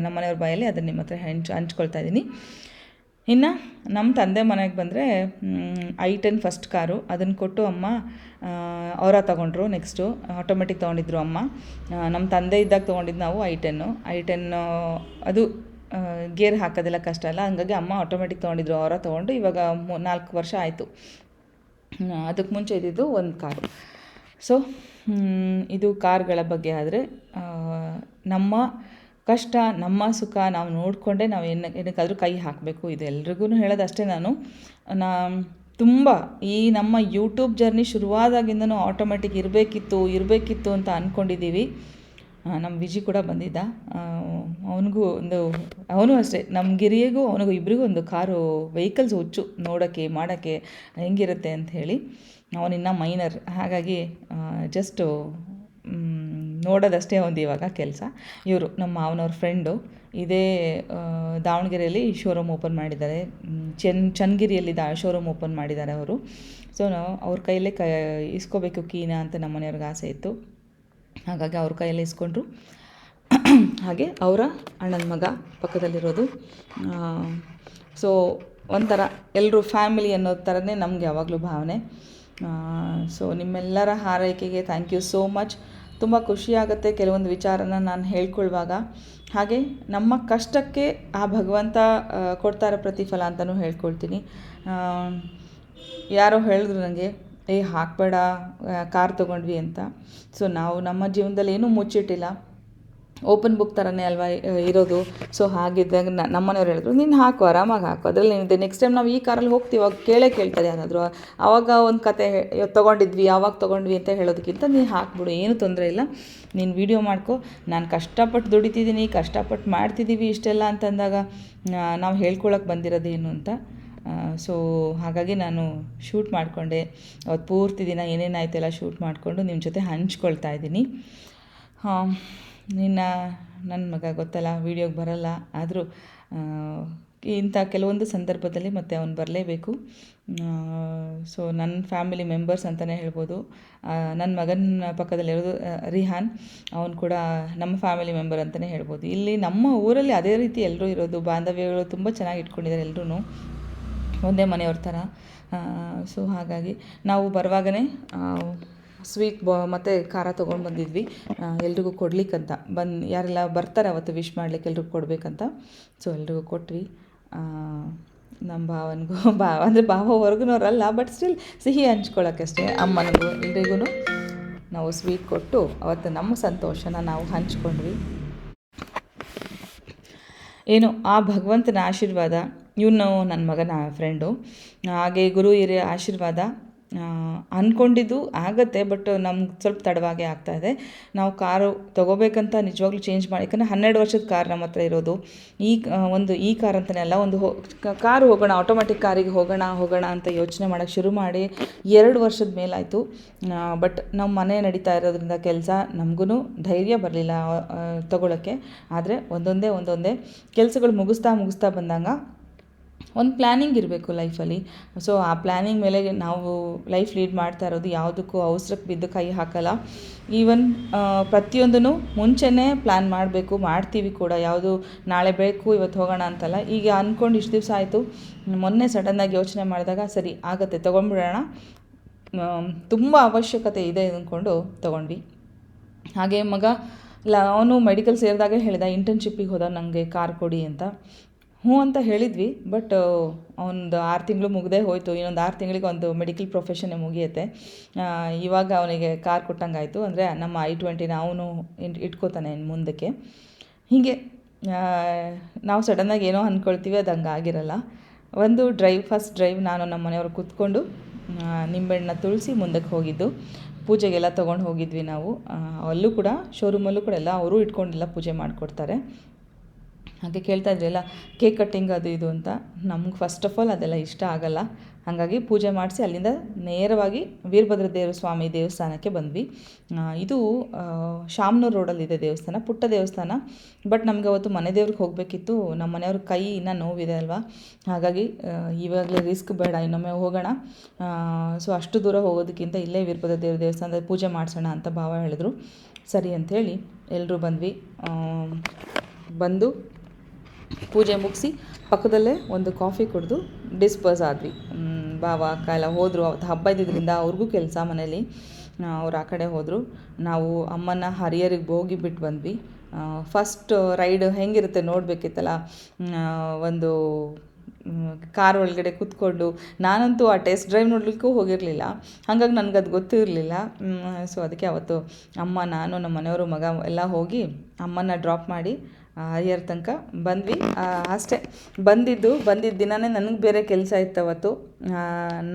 ನಮ್ಮ ಮನೆಯವ್ರ ಬಾಯಲ್ಲಿ, ಅದನ್ನು ನಿಮ್ಮ ಹತ್ರ ಹಂಚ್, ಹಂಚ್ಕೊಳ್ತಾ ಇದ್ದೀನಿ. ಇನ್ನು ನಮ್ಮ ತಂದೆ ಮನೆಗೆ ಬಂದರೆ ಐ ಟೆನ್ ಫಸ್ಟ್ ಕಾರು. ಅದನ್ನು ಕೊಟ್ಟು ಅಮ್ಮ ಅವರ ತಗೊಂಡ್ರು ನೆಕ್ಸ್ಟು. ಆಟೋಮೆಟಿಕ್ ತೊಗೊಂಡಿದ್ರು ಅಮ್ಮ. ನಮ್ಮ ತಂದೆ ಇದ್ದಾಗ ತೊಗೊಂಡಿದ್ದು ನಾವು ಐ ಟೆನ್ನು. ಐ ಟೆನ್ನು, ಅದು ಗೇರ್ ಹಾಕೋದೆಲ್ಲ ಕಷ್ಟ ಅಲ್ಲ. ಹಂಗಾಗಿ ಅಮ್ಮ ಆಟೋಮೆಟಿಕ್ ತೊಗೊಂಡಿದ್ರು. ಅವರ ತೊಗೊಂಡು ಇವಾಗ ಮೂ, ನಾಲ್ಕು ವರ್ಷ ಆಯಿತು. ಅದಕ್ಕೆ ಮುಂಚೆ ಇದ್ದಿದ್ದು ಒಂದು ಕಾರು ಸೊ ಇದು ಕಾರ್ಗಳ ಬಗ್ಗೆ ಆದರೆ ನಮ್ಮ ಕಷ್ಟ, ನಮ್ಮ ಸುಖ ನಾವು ನೋಡಿಕೊಂಡೆ ನಾವು ಏನು ಏನಕ್ಕಾದರೂ ಕೈ ಹಾಕಬೇಕು. ಇದು ಎಲ್ರಿಗೂ ಹೇಳೋದು ಅಷ್ಟೇ ನಾನು. ನಾ, ತುಂಬ ಈ ನಮ್ಮ ಯೂಟ್ಯೂಬ್ ಜರ್ನಿ ಶುರುವಾದಾಗಿಂದನೂ ಆಟೋಮೆಟಿಕ್ ಇರಬೇಕಿತ್ತು ಇರಬೇಕಿತ್ತು ಅಂತ ಅಂದ್ಕೊಂಡಿದ್ದೀವಿ ನಮ್ಮ ವಿಜಿ ಕೂಡ ಬಂದಿದ್ದ. ಅವನಿಗೂ ಒಂದು, ಅವನು ಅಷ್ಟೇ ನಮ್ಮ ಗಿರಿಯಗೂ, ಅವನಿಗೂ ಇಬ್ಬರಿಗೂ ಒಂದು ಕಾರು ವೆಹಿಕಲ್ಸ್ ಹುಚ್ಚು, ನೋಡೋಕ್ಕೆ, ಮಾಡೋಕ್ಕೆ ಹೆಂಗಿರುತ್ತೆ ಅಂತ ಹೇಳಿ ಅವನಿನ್ನ ಮೈನರ್ ಹಾಗಾಗಿ ಜಸ್ಟು ನೋಡೋದಷ್ಟೇ ಒಂದು ಇವಾಗ ಕೆಲಸ. ಇವರು ನಮ್ಮ ಮಾವನವ್ರ ಫ್ರೆಂಡು ಇದೇ ದಾವಣಗೆರೆಯಲ್ಲಿ ಶೋರೂಮ್ ಓಪನ್ ಮಾಡಿದ್ದಾರೆ. ಚೆನ್, ಚನ್ನಗಿರಿಯಲ್ಲಿ ದಾ ಶೋರೂಮ್ ಓಪನ್ ಮಾಡಿದ್ದಾರೆ ಅವರು. ಸೊ ನಾವು ಅವ್ರ ಕೈಯಲ್ಲೇ ಕ, ಇಸ್ಕೋಬೇಕು ಕೀನ ಅಂತ ನಮ್ಮ ಮನೆಯವ್ರಿಗೆ ಆಸೆ ಇತ್ತು. ಹಾಗಾಗಿ ಅವ್ರ ಕೈಯಲ್ಲಿ ಇಸ್ಕೊಂಡ್ರು. ಹಾಗೆ ಅವರ ಅಣ್ಣನ ಮಗ ಪಕ್ಕದಲ್ಲಿರೋದು. ಸೊ ಒಂಥರ ಎಲ್ಲರೂ ಫ್ಯಾಮಿಲಿ ಅನ್ನೋ ಥರನೇ ನಮ್ಗೆ ಯಾವಾಗಲೂ ಭಾವನೆ. ಸೊ ನಿಮ್ಮೆಲ್ಲರ ಹಾರೈಕೆಗೆ ಥ್ಯಾಂಕ್ ಯು ಸೋ ಮಚ್ ತುಂಬ ಖುಷಿಯಾಗುತ್ತೆ ಕೆಲವೊಂದು ವಿಚಾರನ ನಾನು ಹೇಳ್ಕೊಳ್ಳುವಾಗ ಹಾಗೆ ನಮ್ಮ ಕಷ್ಟಕ್ಕೆ ಆ ಭಗವಂತ ಕೊಡ್ತಾರೆ ಪ್ರತಿಫಲ ಅಂತಲೂ ಹೇಳ್ಕೊಳ್ತೀನಿ. ಯಾರೋ ಹೇಳಿದ್ರು ನನಗೆ ಏ, ಹಾಕಬೇಡ ಕಾರ್ ತೊಗೊಂಡ್ವಿ ಅಂತ. ಸೊ ನಾವು ನಮ್ಮ ಜೀವನದಲ್ಲಿ ಏನೂ ಮುಚ್ಚಿಟ್ಟಿಲ್ಲ. ಓಪನ್ ಬುಕ್ ಥರನೇ ಅಲ್ವಾ ಇರೋದು. ಸೊ ಹಾಗಿದ್ದಾಗ ನಮ್ಮ ನಮ್ಮನೆಯವ್ರು ಹೇಳಿದ್ರು, ನೀನು ಹಾಕು, ಆರಾಮಾಗಿ ಹಾಕು. ಅದರಲ್ಲಿ ಏನಿದೆ ನೆಕ್ಸ್ಟ್ ಟೈಮ್ ನಾವು ಈ ಕಾರಲ್ಲಿ ಹೋಗ್ತೀವಿ ಅವಾಗ ಕೇಳೇ ಕೇಳ್ತಾರೆ ಯಾರಾದರೂ. ಆವಾಗ ಒಂದು ಕತೆ ತೊಗೊಂಡಿದ್ವಿ ಆವಾಗ ತೊಗೊಂಡ್ವಿ ಅಂತ ಹೇಳೋದಕ್ಕಿಂತ ನೀನು ಹಾಕ್ಬಿಡು ಏನು ತೊಂದರೆ ಇಲ್ಲ. ನೀನು ವೀಡಿಯೋ ಮಾಡ್ಕೊ. ನಾನು ಕಷ್ಟಪಟ್ಟು ದುಡಿತಿದ್ದೀನಿ ಕಷ್ಟಪಟ್ಟು ಮಾಡ್ತಿದ್ದೀವಿ ಇಷ್ಟೆಲ್ಲ ಅಂತಂದಾಗ ನಾವು ಹೇಳ್ಕೊಳಕ್ಕೆ ಬಂದಿರೋದೇನು ಅಂತ. ಸೊ ಹಾಗಾಗಿ ನಾನು ಶೂಟ್ ಮಾಡಿಕೊಂಡೆ. ಅವತ್ತು ಪೂರ್ತಿ ದಿನ ಏನೇನಾಯ್ತು ಎಲ್ಲ ಶೂಟ್ ಮಾಡಿಕೊಂಡು ನಿಮ್ಮ ಜೊತೆ ಹಂಚ್ಕೊಳ್ತಾ ಇದ್ದೀನಿ. ನಿನ್ನ ನನ್ನ ಮಗ ಗೊತ್ತಲ್ಲ ವೀಡಿಯೋಗೆ ಬರಲ್ಲ, ಆದರೂ ಇಂಥ ಕೆಲವೊಂದು ಸಂದರ್ಭದಲ್ಲಿ ಮತ್ತೆ ಅವನು ಬರಲೇಬೇಕು. ಸೊ ನನ್ನ ಫ್ಯಾಮಿಲಿ ಮೆಂಬರ್ಸ್ ಅಂತಲೇ ಹೇಳ್ಬೋದು. ನನ್ನ ಮಗನ ಪಕ್ಕದಲ್ಲಿರೋದು ರಿಹಾನ್. ಅವನು ಕೂಡ ನಮ್ಮ ಫ್ಯಾಮಿಲಿ ಮೆಂಬರ್ ಅಂತಲೇ ಹೇಳ್ಬೋದು. ಇಲ್ಲಿ ನಮ್ಮ ಊರಲ್ಲಿ ಅದೇ ರೀತಿ ಎಲ್ಲರೂ ಇರೋದು, ಬಾಂಧವ್ಯಗಳು ತುಂಬ ಚೆನ್ನಾಗಿ ಇಟ್ಕೊಂಡಿದ್ದಾರೆ ಎಲ್ಲರೂ ಒಂದೇ ಮನೆಯವ್ರ ಥರ. ಸೊ ಹಾಗಾಗಿ ನಾವು ಬರುವಾಗಲೇ ಸ್ವೀಟ್ ಬ, ಮತ್ತು ಖಾರ ತೊಗೊಂಡು ಬಂದಿದ್ವಿ. ಎಲ್ರಿಗೂ ಕೊಡ್ಲಿಕ್ಕಂತ. ಬಂದು, ಯಾರೆಲ್ಲ ಬರ್ತಾರೆ ಅವತ್ತು ವಿಶ್ ಮಾಡ್ಲಿಕ್ಕೆ ಎಲ್ರಿಗೂ ಕೊಡಬೇಕಂತ. ಸೊ ಎಲ್ರಿಗೂ ಕೊಟ್ವಿ. ನಮ್ಮ ಭಾವನಿಗೂ ಭಾವ ಅಂದರೆ ಭಾವ ಬಟ್ ಸ್ಟಿಲ್ ಸಿಹಿ ಹಂಚ್ಕೊಳ್ಳೋಕ್ಕಷ್ಟೇ ಅಮ್ಮನಿಗೂ ಎಲ್ರಿಗೂ ನಾವು ಸ್ವೀಟ್ ಕೊಟ್ಟು ಅವತ್ತು ನಮ್ಮ ಸಂತೋಷನ ನಾವು ಹಂಚ್ಕೊಂಡ್ವಿ. ಏನು, ಆ ಭಗವಂತನ ಆಶೀರ್ವಾದ ಇವನು ನನ್ನ ಮಗನ ಫ್ರೆಂಡು ಹಾಗೆ ಗುರು ಹಿರಿಯ ಆಶೀರ್ವಾದ ಅಂದ್ಕೊಂಡಿದ್ದು ಆಗತ್ತೆ ಬಟ್ ನಮ್ಗೆ ಸ್ವಲ್ಪ ತಡವಾಗೇ ಆಗ್ತಾ ಇದೆ. ನಾವು ಕಾರು ತೊಗೋಬೇಕಂತ ನಿಜವಾಗ್ಲೂ ಚೇಂಜ್ ಮಾಡಿ, ಯಾಕಂದರೆ ಹನ್ನೆರಡು ವರ್ಷದ ಕಾರ್ ನಮ್ಮ ಹತ್ರ ಇರೋದು. ಈ ಒಂದು ಈ ಕಾರ್ ಅಂತಲೇ ಅಲ್ಲ, ಒಂದು ಹೋ ಕಾರು ಹೋಗೋಣ ಆಟೋಮೆಟಿಕ್ ಕಾರಿಗೆ ಹೋಗೋಣ ಹೋಗೋಣ ಅಂತ ಯೋಚನೆ ಮಾಡೋಕ್ಕೆ ಶುರು ಮಾಡಿ ಎರಡು ವರ್ಷದ ಮೇಲಾಯಿತು. ಬಟ್ ನಮ್ಮ ಮನೆ ನಡೀತಾ ಇರೋದ್ರಿಂದ ಕೆಲಸ ನಮಗೂ ಧೈರ್ಯ ಬರಲಿಲ್ಲ ತೊಗೊಳಕ್ಕೆ. ಆದರೆ ಒಂದೊಂದೇ ಒಂದೊಂದೇ ಕೆಲಸಗಳು ಮುಗಿಸ್ತಾ ಮುಗಿಸ್ತಾ ಬಂದಾಗ ಒಂದು ಪ್ಲ್ಯಾನಿಂಗ್ ಇರಬೇಕು ಲೈಫಲ್ಲಿ. ಸೊ ಆ ಪ್ಲ್ಯಾನಿಂಗ್ ಮೇಲೆ ನಾವು ಲೈಫ್ ಲೀಡ್ ಮಾಡ್ತಾ ಇರೋದು ಯಾವುದಕ್ಕೂ ಅವಸರಕ್ಕೆ ಬಿದ್ದು ಕೈ ಹಾಕಲ್ಲ. ಈವನ್ ಪ್ರತಿಯೊಂದನ್ನು ಮುಂಚೆನೇ ಪ್ಲ್ಯಾನ್ ಮಾಡಬೇಕು. ಮಾಡ್ತೀವಿ ಕೂಡ. ಯಾವುದು ನಾಳೆ ಬೇಕು, ಇವತ್ತು ಹೋಗೋಣ ಅಂತಲ್ಲ. ಈಗ ಅಂದ್ಕೊಂಡು ಇಷ್ಟು ದಿವಸ ಆಯಿತು. ಮೊನ್ನೆ ಸಡನ್ನಾಗಿ ಯೋಚನೆ ಮಾಡಿದಾಗ, ಸರಿ, ಆಗತ್ತೆ, ತೊಗೊಂಡ್ಬಿಡೋಣ. ತುಂಬ ಅವಶ್ಯಕತೆ ಇದೆ ಅಂದ್ಕೊಂಡು ತೊಗೊಂಡ್ವಿ. ಹಾಗೆ ಮಗ, ಲ, ಅವನು ಮೆಡಿಕಲ್ ಸೇರಿದಾಗೆ ಹೇಳಿದ ಇಂಟರ್ನ್ಶಿಪ್ಪಿಗೆ ಹೋದ ನನಗೆ ಕಾರ್ ಕೊಡಿ ಅಂತ. ಹ್ಞೂ ಅಂತ ಹೇಳಿದ್ವಿ ಬಟ್ ಒಂದು ಆರು ತಿಂಗಳು ಮುಗ್ದೇ ಹೋಯಿತು. ಇನ್ನೊಂದು ಆರು ತಿಂಗಳಿಗೆ ಒಂದು ಮೆಡಿಕಲ್ ಪ್ರೊಫೆಷನ್ನೇ ಮುಗಿಯುತ್ತೆ. ಇವಾಗ ಅವನಿಗೆ ಕಾರ್ ಕೊಟ್ಟಂಗಾಯಿತು. ಅಂದರೆ ನಮ್ಮ ಐ ಟ್ವೆಂಟಿನ ಅವನು ಇಟ್ಕೋತಾನೆ ಇನ್ನು ಮುಂದಕ್ಕೆ. ಹೀಗೆ ನಾವು ಸಡನ್ನಾಗಿ ಏನೋ ಅಂದ್ಕೊಳ್ತೀವಿ ಅದು ಹಂಗೆ ಆಗಿರಲ್ಲ. ಒಂದು ಡ್ರೈವ್ ಫಸ್ಟ್ ಡ್ರೈವ್ ನಾನು ನಮ್ಮ ಮನೆಯವರು ಕೂತ್ಕೊಂಡು ನಿಂಬೆಹಣ್ಣನ್ನ ನಿಂಬೆಹಣ್ಣ ತುಳಸಿ ಮುಂದಕ್ಕೆ ಹೋಗಿದ್ದು. ಪೂಜೆಗೆಲ್ಲ ತೊಗೊಂಡು ಹೋಗಿದ್ವಿ ನಾವು. ಅಲ್ಲೂ ಕೂಡ ಶೋರೂಮಲ್ಲೂ ಕೂಡ ಎಲ್ಲ ಅವರು ಇಟ್ಕೊಂಡೆಲ್ಲ ಪೂಜೆ ಮಾಡಿಕೊಡ್ತಾರೆ. ಹಾಗೆ ಕೇಳ್ತಾ ಇದ್ರಿ ಎಲ್ಲ ಕೇಕ್ ಕಟ್ಟಿಂಗ್ ಅದು ಇದು ಅಂತ? ನಮ್ಗೆ ಫಸ್ಟ್ ಆಫ್ ಆಲ್ ಅದೆಲ್ಲ ಇಷ್ಟ ಆಗಲ್ಲ. ಹಾಗಾಗಿ ಪೂಜೆ ಮಾಡಿಸಿ ಅಲ್ಲಿಂದ ನೇರವಾಗಿ ವೀರಭದ್ರ ದೇವ್ರ ಸ್ವಾಮಿ ದೇವಸ್ಥಾನಕ್ಕೆ ಬಂದ್ವಿ. ಇದು ಶಾಮನೂರು ರೋಡಲ್ಲಿದೆ ದೇವಸ್ಥಾನ, ಪುಟ್ಟ ದೇವಸ್ಥಾನ. ಬಟ್ ನಮಗೆ ಅವತ್ತು ಮನೆ ದೇವ್ರಿಗೆ ಹೋಗಬೇಕಿತ್ತು. ನಮ್ಮ ಮನೆಯವ್ರ ಕೈ ಇನ್ನೂ ನೋವಿದೆ ಅಲ್ವಾ? ಹಾಗಾಗಿ ಇವಾಗಲೇ ರಿಸ್ಕ್ ಬೇಡ, ಇನ್ನೊಮ್ಮೆ ಹೋಗೋಣ. ಸೊ ಅಷ್ಟು ದೂರ ಹೋಗೋದಕ್ಕಿಂತ ಇಲ್ಲೇ ವೀರಭದ್ರ ದೇವ್ರ ದೇವಸ್ಥಾನದಲ್ಲಿ ಪೂಜೆ ಮಾಡಿಸೋಣ ಅಂತ ಭಾವ ಹೇಳಿದ್ರು. ಸರಿ ಅಂಥೇಳಿ ಎಲ್ಲರೂ ಬಂದ್ವಿ. ಬಂದು ಪೂಜೆ ಮುಗಿಸಿ ಪಕ್ಕದಲ್ಲೇ ಒಂದು ಕಾಫಿ ಕುಡಿದು ಡಿಸ್ಪರ್ಸ್ ಆದ್ವಿ. ಬಾವ ಅಕ್ಕ ಎಲ್ಲ ಹೋದರು. ಅವತ್ತು ಹಬ್ಬ ಇದ್ದಿದ್ದರಿಂದ ಅವ್ರಿಗೂ ಕೆಲಸ ಮನೇಲಿ. ಅವ್ರು ಆ ಕಡೆ ಹೋದರು. ನಾವು ಅಮ್ಮನ ಹರಿಯರಿಗೆ ಹೋಗಿ ಬಿಟ್ಟು ಬಂದ್ವಿ. ಫಸ್ಟ್ ರೈಡ್ ಹೆಂಗಿರುತ್ತೆ ನೋಡಬೇಕಿತ್ತಲ್ಲ? ಒಂದು ಕಾರ್ ಒಳಗಡೆ ಕೂತ್ಕೊಂಡು. ನಾನಂತೂ ಆ ಟೆಸ್ಟ್ ಡ್ರೈವ್ ನೋಡಲಿಕ್ಕೂ ಹೋಗಿರಲಿಲ್ಲ. ಹಾಗಾಗಿ ನನಗದು ಗೊತ್ತಿರಲಿಲ್ಲ. ಸೊ ಅದಕ್ಕೆ ಅವತ್ತು ಅಮ್ಮ, ನಾನು ನಮ್ಮ ಮನೆಯವರು ಮಗ ಎಲ್ಲ ಹೋಗಿ ಅಮ್ಮನ ಡ್ರಾಪ್ ಮಾಡಿ ಹರಿಯರ್ ತನಕ ಬಂದ್ವಿ. ಅಷ್ಟೇ. ಬಂದಿದ್ದು, ಬಂದಿದ್ದ ದಿನವೇ ನನಗೆ ಬೇರೆ ಕೆಲಸ ಇತ್ತು ಅವತ್ತು.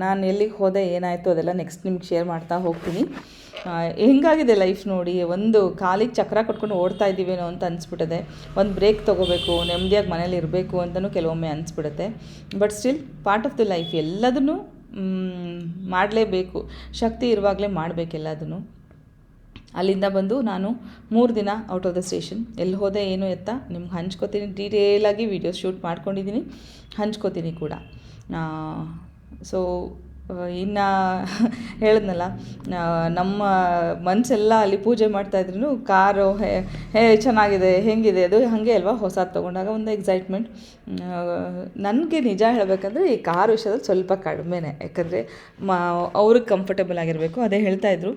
ನಾನು ಎಲ್ಲಿಗೆ ಹೋದೆ, ಏನಾಯಿತು ಅದೆಲ್ಲ ನೆಕ್ಸ್ಟ್ ನಿಮ್ಗೆ ಶೇರ್ ಮಾಡ್ತಾ ಹೋಗ್ತೀನಿ. ಹೆಂಗಾಗಿದೆ ಲೈಫ್ ನೋಡಿ? ಒಂದು ಖಾಲಿ ಚಕ್ರ ಕೊಟ್ಕೊಂಡು ಓಡ್ತಾ ಇದ್ದೀವೇನೋ ಅಂತ ಅನಿಸ್ಬಿಟ್ಟದೆ. ಒಂದು ಬ್ರೇಕ್ ತೊಗೋಬೇಕು ನೆಮ್ಮದಿಯಾಗಿ ಮನೇಲಿ ಇರಬೇಕು ಅಂತಲೂ ಕೆಲವೊಮ್ಮೆ ಅನಿಸ್ಬಿಡುತ್ತೆ. But still part of the life ಎಲ್ಲದನ್ನು ಮಾಡಲೇಬೇಕು. ಶಕ್ತಿ ಇರುವಾಗಲೇ ಮಾಡಬೇಕೆಲ್ಲದನ್ನು. ಅಲ್ಲಿಂದ ಬಂದು ನಾನು ಮೂರು ದಿನ ಔಟ್ ಆಫ್ ದ ಸ್ಟೇಷನ್ ಎಲ್ಲಿ ಹೋದೆ, ಏನು ಎತ್ತ, ನಿಮ್ಗೆ ಹಂಚ್ಕೋತೀನಿ. ಡೀಟೇಲಾಗಿ ವೀಡಿಯೋ ಶೂಟ್ ಮಾಡ್ಕೊಂಡಿದ್ದೀನಿ. ಹಂಚ್ಕೋತೀನಿ ಕೂಡ. ಸೊ ಇನ್ನು ಹೇಳಿದ್ನಲ್ಲ ನಮ್ಮ ಮನಸ್ಸೆಲ್ಲ ಅಲ್ಲಿ ಪೂಜೆ ಮಾಡ್ತಾಯಿದ್ರು ಕಾರು, ಹೇ ಹೇ, ಚೆನ್ನಾಗಿದೆ, ಹೇಗಿದೆ, ಅದು ಹಾಗೆ ಅಲ್ವಾ ಹೊಸದು ತೊಗೊಂಡಾಗ ಒಂದು ಎಕ್ಸೈಟ್ಮೆಂಟ್ ನನಗೆ ನಿಜ ಹೇಳಬೇಕಂದ್ರೆ ಈ ಕಾರ್ ವಿಷಯದಲ್ಲಿ ಸ್ವಲ್ಪ ಕಡಿಮೆನೇ. ಯಾಕಂದರೆ ಮ, ಅವ್ರಿಗೆ ಕಂಫರ್ಟಬಲ್ ಆಗಿರಬೇಕು, ಅದೇ ಹೇಳ್ತಾಯಿದ್ರು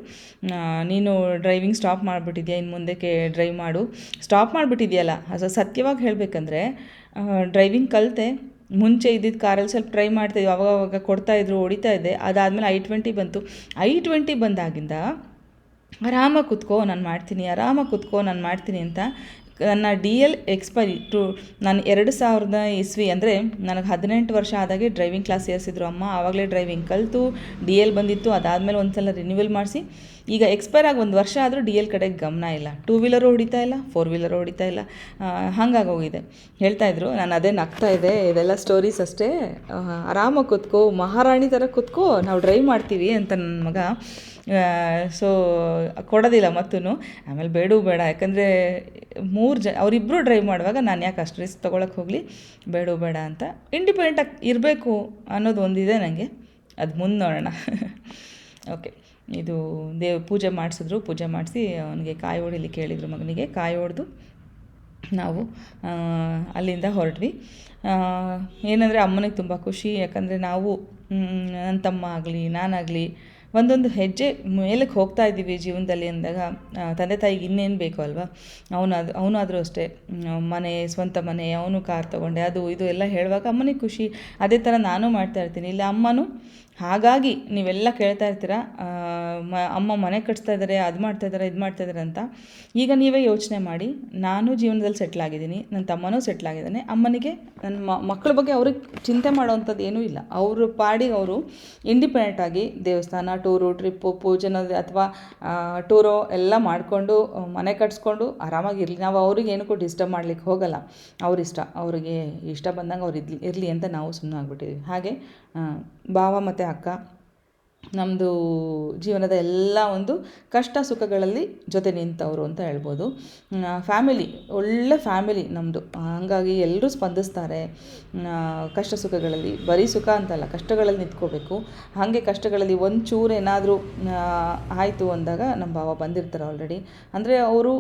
ನೀನು ಡ್ರೈವಿಂಗ್ ಸ್ಟಾಪ್ ಮಾಡಿಬಿಟ್ಟಿದ್ಯಾ ಇನ್ನು ಮುಂದಕ್ಕೆ ಡ್ರೈವ್ ಮಾಡು. ಸ್ಟಾಪ್ ಮಾಡಿಬಿಟ್ಟಿದ್ಯಲ್ಲ ಅದು ಸತ್ಯವಾಗಿ ಹೇಳಬೇಕಂದ್ರೆ ಡ್ರೈವಿಂಗ್ ಕಲಿತೆ ಮುಂಚೆ ಇದ್ದಿದ್ದ ಕಾರಲ್ಲಿ ಸ್ವಲ್ಪ ಟ್ರೈ ಮಾಡ್ತಾಯಿದ್ವಿ ಅವಾಗ ಅವಾಗ ಕೊಡ್ತಾಯಿದ್ರು ಹೊಡಿತಾ ಇದ್ದೆ. ಅದಾದಮೇಲೆ ಐ ಟ್ವೆಂಟಿ ಬಂತು. ಐ ಟ್ವೆಂಟಿ ಬಂದಾಗಿಂದ ಆರಾಮಾಗಿ ಕುತ್ಕೋ, ನಾನು ಮಾಡ್ತೀನಿ ಆರಾಮಾಗಿ ಕುತ್ಕೋ, ನಾನು ಮಾಡ್ತೀನಿ ಅಂತ ನನ್ನ ಡಿ ಎಲ್ ಎಕ್ಸ್ಪೈರಿ ಟು ನಾನು ಎರಡು ಸಾವಿರದ ಇಸ್ವಿ ಅಂದರೆ ನನಗೆ ಹದಿನೆಂಟು ವರ್ಷ ಆದಾಗೆ ಡ್ರೈವಿಂಗ್ ಕ್ಲಾಸ್ ಸೇರಿಸಿದ್ರು ಅಮ್ಮ. ಆವಾಗಲೇ ಡ್ರೈವಿಂಗ್ ಕಲಿತು ಡಿ ಎಲ್ ಬಂದಿತ್ತು, ಅದಾದಮೇಲೆ ಒಂದು ಸಲ ರಿನ್ಯೂವಲ್ ಮಾಡಿಸಿ. ಈಗ ಎಕ್ಸ್ಪೈರ್ ಆಗಿ ಒಂದು ವರ್ಷ ಆದರೂ ಡಿ ಎಲ್ ಕಡೆಗೆ ಗಮನ ಇಲ್ಲ. ಟೂ ವೀಲರು ಹೊಡಿತಾ ಇಲ್ಲ ಫೋರ್ ವೀಲರು ಹೊಡಿತಾ ಇಲ್ಲ ಹಾಗಾಗಿ ಹೋಗಿದೆ. ಹೇಳ್ತಾಯಿದ್ರು ನಾನು ಅದೇ ನಗ್ತಾ ಇದೆ ಇದೆಲ್ಲ ಸ್ಟೋರೀಸ್ ಅಷ್ಟೇ. ಆರಾಮಾಗಿ ಕೂತ್ಕೋ, ಮಹಾರಾಣಿ ಥರ ಕೂತ್ಕೋ, ನಾವು ಡ್ರೈವ್ ಮಾಡ್ತೀವಿ ಅಂತ ನನ್ನ ಮಗ ಸೊ ಕೊಡೋದಿಲ್ಲ ಮತ್ತೂ ಆಮೇಲೆ ಬೇಡ ಬೇಡ, ಯಾಕಂದರೆ ಮೂರು ಜ ಅವರಿಬ್ಬರು ಡ್ರೈವ್ ಮಾಡುವಾಗ ನಾನು ಯಾಕೆ ಅಷ್ಟು ರಿಸ್ಕ್ ತೊಗೊಳಕ್ಕೆ ಹೋಗಲಿ? ಬೇಡ ಬೇಡ ಅಂತ. ಇಂಡಿಪೆಂಡೆಂಟಾಗಿ ಇರಬೇಕು ಅನ್ನೋದು ಒಂದಿದೆ ನನಗೆ ಅದು ಮುಂದೆ ನೋಡೋಣ. ಓಕೆ ಇದು ದೇವ್, ಪೂಜೆ ಮಾಡಿಸಿದ್ರು. ಪೂಜೆ ಮಾಡಿಸಿ ಅವನಿಗೆ ಕಾಯಿ ಹೊಡಿಲಿಕ್ಕೆ ಕೇಳಿದರು ಮಗನಿಗೆ. ಕಾಯಿ ಹೊಡೆದು ನಾವು ಅಲ್ಲಿಂದ ಹೊರಟ್ವಿ. ಏನಂದರೆ ಅಮ್ಮನಿಗೆ ತುಂಬ ಖುಷಿ. ಯಾಕಂದರೆ ನಾವು ನನ್ನ ತಮ್ಮ ಆಗಲಿ ನಾನಾಗಲಿ ಒಂದೊಂದು ಹೆಜ್ಜೆ ಮೇಲಕ್ಕೆ ಹೋಗ್ತಾ ಇದ್ದೀವಿ ಜೀವನದಲ್ಲಿ ಅಂದಾಗ ತಂದೆ ತಾಯಿಗೆ ಇನ್ನೇನು ಬೇಕು ಅಲ್ವಾ? ಅವನು, ಅವನಾದರೂ ಅಷ್ಟೇ ಮನೆ, ಸ್ವಂತ ಮನೆ, ಅವನು ಕಾರ್ ತೊಗೊಂಡೆ, ಅದು, ಇದು ಎಲ್ಲ ಹೇಳುವಾಗ ಅಮ್ಮನಿಗೆ ಖುಷಿ. ಅದೇ ಥರ ನಾನು ಮಾಡ್ತಾ ಇರ್ತೀನಿ. ಇಲ್ಲ, ಅಮ್ಮನೂ ಹಾಗಾಗಿ ನೀವೆಲ್ಲ ಕೇಳ್ತಾ ಇರ್ತೀರ ಮ, ಅಮ್ಮ ಮನೆ ಕಟ್ಸ್ತಾ ಇದ್ದಾರೆ ಅದು ಮಾಡ್ತಾ ಇದ್ದಾರೆ ಇದು ಮಾಡ್ತಾ ಇದ್ದಾರೆ ಅಂತ. ಈಗ ನೀವೇ ಯೋಚನೆ ಮಾಡಿ, ನಾನು ಜೀವನದಲ್ಲಿ ಸೆಟ್ಲ್ ಆಗಿದ್ದೀನಿ ನನ್ನ ತಮ್ಮನೂ ಸೆಟ್ಲ್ ಆಗಿದ್ದಾನೆ, ಅಮ್ಮನಿಗೆ ನನ್ನ ಮಕ್ಕಳ ಬಗ್ಗೆ ಅವ್ರಿಗೆ ಚಿಂತೆ ಮಾಡೋವಂಥದ್ದು ಏನೂ ಇಲ್ಲ. ಅವರು ಪಾಡಿಗೆ ಅವರು ಇಂಡಿಪೆಂಡೆಂಟ್ ಆಗಿ ದೇವಸ್ಥಾನ ಟೂರು ಟ್ರಿಪ್ಪು ಪೂಜನ ಅಥವಾ ಟೂರೋ ಎಲ್ಲ ಮಾಡಿಕೊಂಡು, ಮನೆ ಕಟ್ಸ್ಕೊಂಡು ಆರಾಮಾಗಿ ಇರಲಿ. ನಾವು ಅವ್ರಿಗೆ ಏನಕ್ಕೂ ಡಿಸ್ಟರ್ಬ್ ಮಾಡ್ಲಿಕ್ಕೆ ಹೋಗಲ್ಲ. ಅವ್ರ ಇಷ್ಟ. ಅವರಿಗೆ ಇಷ್ಟ ಬಂದಂಗೆ ಅವ್ರು ಇರ್ಲಿ ಅಂತ ನಾವು ಸುಮ್ಮನೆ ಆಗ್ಬಿಟ್ಟಿದ್ವಿ. ಹಾಗೆ ಭಾವ ಮತ್ತು ಅಕ್ಕ. ನಮ್ಮದು ಜೀವನದ ಎಲ್ಲ ಒಂದು ಕಷ್ಟ ಸುಖಗಳಲ್ಲಿ ಜೊತೆ ನಿಂತವರು ಅಂತ ಹೇಳ್ಬೋದು. ಫ್ಯಾಮಿಲಿ ಒಳ್ಳೆ ಫ್ಯಾಮಿಲಿ ನಮ್ಮದು ಹಾಗಾಗಿ ಎಲ್ಲರೂ ಸ್ಪಂದಿಸ್ತಾರೆ. ಕಷ್ಟ ಸುಖಗಳಲ್ಲಿ. ಬರೀ ಸುಖ ಅಂತಲ್ಲ, ಕಷ್ಟಗಳಲ್ಲಿ ನಿಂತ್ಕೋಬೇಕು. ಹಾಗೆ ಕಷ್ಟಗಳಲ್ಲಿ ಒಂಚೂರು ಏನಾದರೂ ಆಯಿತು ಅಂದಾಗ ನಮ್ಮ ಭಾವ ಬಂದಿರ್ತಾರೆ ಆಲ್ರೆಡಿ ಅಂದರೆ ಅವರು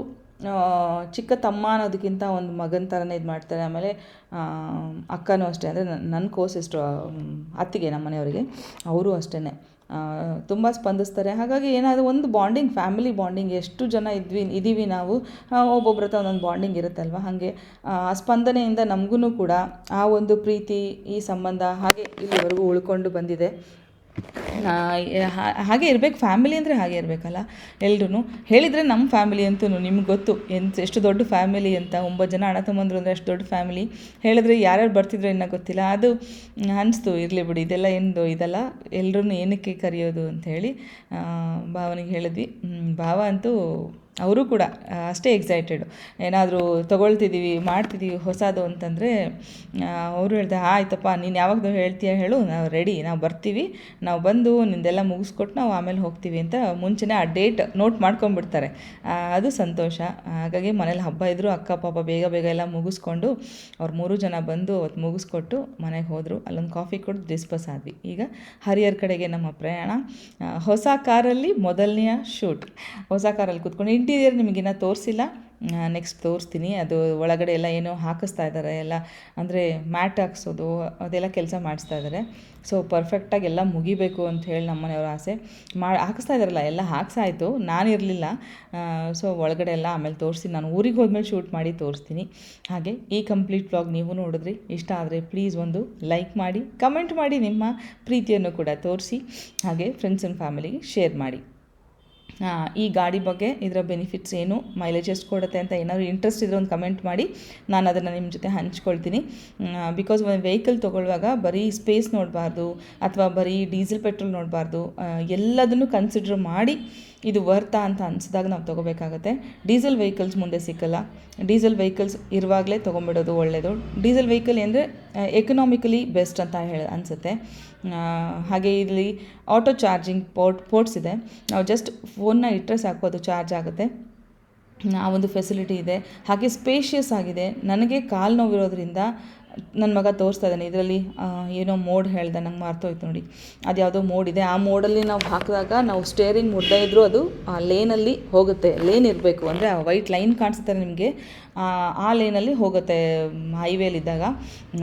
ಚಿಕ್ಕ ತಮ್ಮ ಅನ್ನೋದಕ್ಕಿಂತ ಒಂದು ಮಗನ ಥರನೇ ಇದು ಮಾಡ್ತಾರೆ. ಆಮೇಲೆ ಅಕ್ಕನೂ ಅಷ್ಟೇ. ಅಂದರೆ ನನ್ನ ಕೋಸ್ ಎಷ್ಟು ಅತ್ತಿಗೆ ನಮ್ಮ ಮನೆಯವರಿಗೆ. ಅವರು ಅಷ್ಟೇ ತುಂಬ ಸ್ಪಂದಿಸ್ತಾರೆ. ಹಾಗಾಗಿ ಏನಾದರೂ ಒಂದು ಬಾಂಡಿಂಗ್ ಫ್ಯಾಮಿಲಿ ಬಾಂಡಿಂಗ್ ಎಷ್ಟು ಜನ ಇದ್ವಿ ಇದ್ದೀವಿ ನಾವು ಒಬ್ಬೊಬ್ಬರ ಹತ್ರ ಒಂದೊಂದು ಬಾಂಡಿಂಗ್ ಇರುತ್ತಲ್ವ? ಹಾಗೆ, ಆ ಸ್ಪಂದನೆಯಿಂದ ನಮಗೂ ಕೂಡ ಆ ಒಂದು ಪ್ರೀತಿ, ಈ ಸಂಬಂಧ ಹಾಗೆ ಇಲ್ಲಿವರೆಗೂ ಉಳ್ಕೊಂಡು ಬಂದಿದೆ. ಹಾಗೆ ಇರಬೇಕು ಫ್ಯಾಮಿಲಿ ಅಂದರೆ ಹಾಗೆ ಇರಬೇಕಲ್ಲ ಎಲ್ರೂ ಹೇಳಿದರೆ ನಮ್ಮ ಫ್ಯಾಮಿಲಿ ಅಂತೂ ನಿಮ್ಗೆ ಗೊತ್ತು, ಎಂತ, ಎಷ್ಟು ದೊಡ್ಡ ಫ್ಯಾಮಿಲಿ ಅಂತ, ಒಂಬತ್ತು ಜನ ಅಣ್ಣ ತಮ್ಮಂದ್ರು ಅಂದರೆ ಅಷ್ಟು ದೊಡ್ಡ ಫ್ಯಾಮಿಲಿ ಹೇಳಿದ್ರೆ ಯಾರ್ಯಾರು ಬರ್ತಿದ್ರು ಇನ್ನೂ ಗೊತ್ತಿಲ್ಲ, ಅದು ಅನಿಸ್ತು, ಇರಲಿ ಬಿಡಿ, ಇದೆಲ್ಲ ಏನು ಇದೆಲ್ಲ ಎಲ್ಲರೂ ಏನಕ್ಕೆ ಕರೆಯೋದು ಹೇಳಿ ಭಾವನಿಗೆ ಹೇಳಿದ್ವಿ. ಭಾವ ಅಂತೂ ಅವರು ಕೂಡ ಅಷ್ಟೇ ಎಕ್ಸೈಟೆಡು ಏನಾದರೂ ತೊಗೊಳ್ತಿದ್ದೀವಿ ಮಾಡ್ತಿದ್ದೀವಿ ಹೊಸದು ಅಂತಂದರೆ ಅವರು ಹೇಳ್ದೆ ಆಯ್ತಪ್ಪ, ನೀನು ಯಾವಾಗಲೂ ಹೇಳ್ತೀಯ ಹೇಳು, ನಾವು ರೆಡಿ ನಾವು ಬರ್ತೀವಿ, ನಾವು ಬಂದು ನಿಂದೆಲ್ಲ ಮುಗಿಸ್ಕೊಟ್ಟು ನಾವು ಆಮೇಲೆ ಹೋಗ್ತೀವಿ ಅಂತ ಮುಂಚೆನೇ ಆ ಡೇಟ್ ನೋಟ್ ಮಾಡ್ಕೊಂಡ್ಬಿಡ್ತಾರೆ. ಅದು ಸಂತೋಷ. ಹಾಗಾಗಿ ಮನೇಲಿ ಹಬ್ಬ ಇದ್ದರೂ ಅಕ್ಕ, ಪಾಪ ಬೇಗ ಬೇಗ ಎಲ್ಲ ಮುಗಿಸ್ಕೊಂಡು ಅವ್ರು ಮೂರು ಜನ ಬಂದು ಅವತ್ತು ಮುಗಿಸ್ಕೊಟ್ಟು ಮನೆಗೆ ಹೋದರು. ಅಲ್ಲೊಂದು ಕಾಫಿ ಕೊಟ್ಟು ಡಿಸ್ಪಸ್ ಆದ್ವಿ. ಈಗ ಹರಿಯರ್ ಕಡೆಗೆ ನಮ್ಮ ಪ್ರಯಾಣ. ಹೊಸ ಕಾರಲ್ಲಿ ಮೊದಲನೆಯ ಶೂಟ್ ಹೊಸ ಕಾರಲ್ಲಿ ಕೂತ್ಕೊಂಡು ಇಂಟೀರಿಯರ್ ನಿಮಗಿನ್ನ ತೋರಿಸಿಲ್ಲ. ನೆಕ್ಸ್ಟ್ ತೋರಿಸ್ತೀನಿ. ಅದು ಒಳಗಡೆ ಎಲ್ಲ ಏನೋ ಹಾಕಿಸ್ತಾ ಇದ್ದಾರೆ, ಎಲ್ಲ ಅಂದರೆ ಮ್ಯಾಟ್ ಹಾಕ್ಸೋದು, ಅದೆಲ್ಲ ಕೆಲಸ ಮಾಡಿಸ್ತಾ ಇದ್ದಾರೆ. ಸೊ ಪರ್ಫೆಕ್ಟಾಗಿ ಎಲ್ಲ ಮುಗಿಬೇಕು ಅಂತ ಹೇಳಿ ನಮ್ಮ ಮನೆಯವ್ರ ಆಸೆ. ಮಾ, ಹಾಕಿಸ್ತಾ ಇದ್ದಾರಲ್ಲ, ಎಲ್ಲ ಹಾಕ್ಸಾಯಿತು. ನಾನು ಇರಲಿಲ್ಲ. ಸೊ ಒಳಗಡೆ ಎಲ್ಲ ಆಮೇಲೆ ತೋರಿಸ್ತೀನಿ. ನಾನು ಊರಿಗೆ ಹೋದ್ಮೇಲೆ ಶೂಟ್ ಮಾಡಿ ತೋರಿಸ್ತೀನಿ. ಹಾಗೆ ಈ ಕಂಪ್ಲೀಟ್ ವ್ಲಾಗ್ ನೀವು ನೋಡಿದ್ರಿ. ಇಷ್ಟ ಆದರೆ ಪ್ಲೀಸ್ ಒಂದು ಲೈಕ್ ಮಾಡಿ ಕಮೆಂಟ್ ಮಾಡಿ ನಿಮ್ಮ ಪ್ರೀತಿಯನ್ನು ಕೂಡ ತೋರಿಸಿ. ಹಾಗೆ ಫ್ರೆಂಡ್ಸ್ ಆ್ಯಂಡ್ ಫ್ಯಾಮಿಲಿಗೆ ಶೇರ್ ಮಾಡಿ. ಈ ಗಾಡಿ ಬಗ್ಗೆ ಇದರ ಬೆನಿಫಿಟ್ಸ್ ಏನು ಮೈಲೇಜ್ ಎಷ್ಟು ಕೊಡುತ್ತೆ ಅಂತ ಏನಾದರೂ ಇಂಟ್ರೆಸ್ಟ್ ಇದ್ರೆ ಒಂದು ಕಮೆಂಟ್ ಮಾಡಿ. ನಾನು ಅದನ್ನು ನಿಮ್ಮ ಜೊತೆ ಹಂಚ್ಕೊಳ್ತೀನಿ. ಬಿಕಾಸ್ ಒಂದು ವೆಹಿಕಲ್ ತೊಗೊಳ್ಳುವಾಗ ಬರೀ ಸ್ಪೇಸ್ ನೋಡಬಾರ್ದು, ಅಥವಾ ಬರೀ ಡೀಸೆಲ್ ಪೆಟ್ರೋಲ್ ನೋಡಬಾರ್ದು ಎಲ್ಲದನ್ನು ಕನ್ಸಿಡರ್ ಮಾಡಿ ಇದು ವರ್ತ ಅಂತ ಅನಿಸಿದಾಗ ನಾವು ತೊಗೋಬೇಕಾಗತ್ತೆ. ಡೀಸೆಲ್ ವೆಹಿಕಲ್ಸ್ ಮುಂದೆ ಸಿಕ್ಕಲ್ಲ. ಡೀಸೆಲ್ ವೆಹಿಕಲ್ಸ್ ಇರುವಾಗಲೇ ತೊಗೊಂಬಿಡೋದು ಒಳ್ಳೆಯದು ಡೀಸೆಲ್ ವೆಹಿಕಲ್ ಅಂದರೆ ಎಕನಾಮಿಕಲಿ ಬೆಸ್ಟ್ ಅಂತ ಹೇಳಿ, ಅನಿಸುತ್ತೆ. ಹಾಗೆ ಇಲ್ಲಿ ಆಟೋ ಚಾರ್ಜಿಂಗ್ ಪೋರ್ಟ್ ಪೋರ್ಟ್ಸ್ ಇದೆ. ನಾವು ಜಸ್ಟ್ ಫೋನ್ನ ಇಟ್ಟರೆ ಸಾಕು, ಅದು ಚಾರ್ಜ್ ಆಗುತ್ತೆ. ಆ ಒಂದು ಫೆಸಿಲಿಟಿ ಇದೆ. ಹಾಗೆ ಸ್ಪೇಷಿಯಸ್ ಆಗಿದೆ. ನನಗೆ ಕಾಲು ನೋವಿರೋದ್ರಿಂದ ನನ್ನ ಮಗ ತೋರಿಸ್ತಾ ಇದ್ದಾನೆ. ಇದರಲ್ಲಿ ಏನೋ ಮೋಡ್ ಹೇಳ್ದೆ, ನಂಗೆ ಮಾರ್ತೋಯ್ತು ನೋಡಿ. ಅದು ಯಾವುದೋ ಮೋಡ್ ಇದೆ. ಆ ಮೋಡಲ್ಲಿ ನಾವು ಹಾಕಿದಾಗ ನಾವು ಸ್ಟೇರಿಂಗ್ ಮುಡ್ದೇ ಇದ್ದರೂ ಅದು ಆ ಲೇನಲ್ಲಿ ಹೋಗುತ್ತೆ. ಲೇನ್ ಇರಬೇಕು ಅಂದರೆ ಆ ವೈಟ್ ಲೈನ್ ಕಾಣಿಸುತ್ತೆ ನಿಮಗೆ. ಆ ಲೇನಲ್ಲಿ ಹೋಗುತ್ತೆ ಹೈವೇಲಿದ್ದಾಗ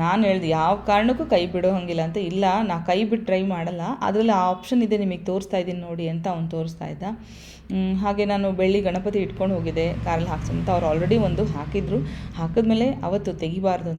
ನಾನು ಹೇಳ್ದೆ, ಯಾವ ಕಾರಣಕ್ಕೂ ಕೈ ಬಿಡೋ ಹಂಗಿಲ್ಲ ಅಂತ. ಇಲ್ಲ, ನಾ ಕೈ ಬಿಟ್ಟು ಟ್ರೈ ಮಾಡಲ್ಲ. ಅದರಲ್ಲಿ ಆ ಆಪ್ಷನ್ ಇದೆ ನಿಮಗೆ ತೋರಿಸ್ತಾ ಇದ್ದೀನಿ ನೋಡಿ ಅಂತ ಅವ್ನು ತೋರಿಸ್ತಾ ಇದ್ದ. ಹಾಗೆ ನಾನು ಬೆಳ್ಳಿ ಗಣಪತಿ ಇಟ್ಕೊಂಡು ಹೋಗಿದ್ದೆ. ಕಾರಲ್ಲಿ ಹಾಕ್ಸಂತ ಅವ್ರು ಆಲ್ರೆಡಿ ಒಂದು ಹಾಕಿದ್ರು. ಹಾಕಿದ್ಮೇಲೆ ಅವತ್ತು ತೆಗಿಬಾರ್ದು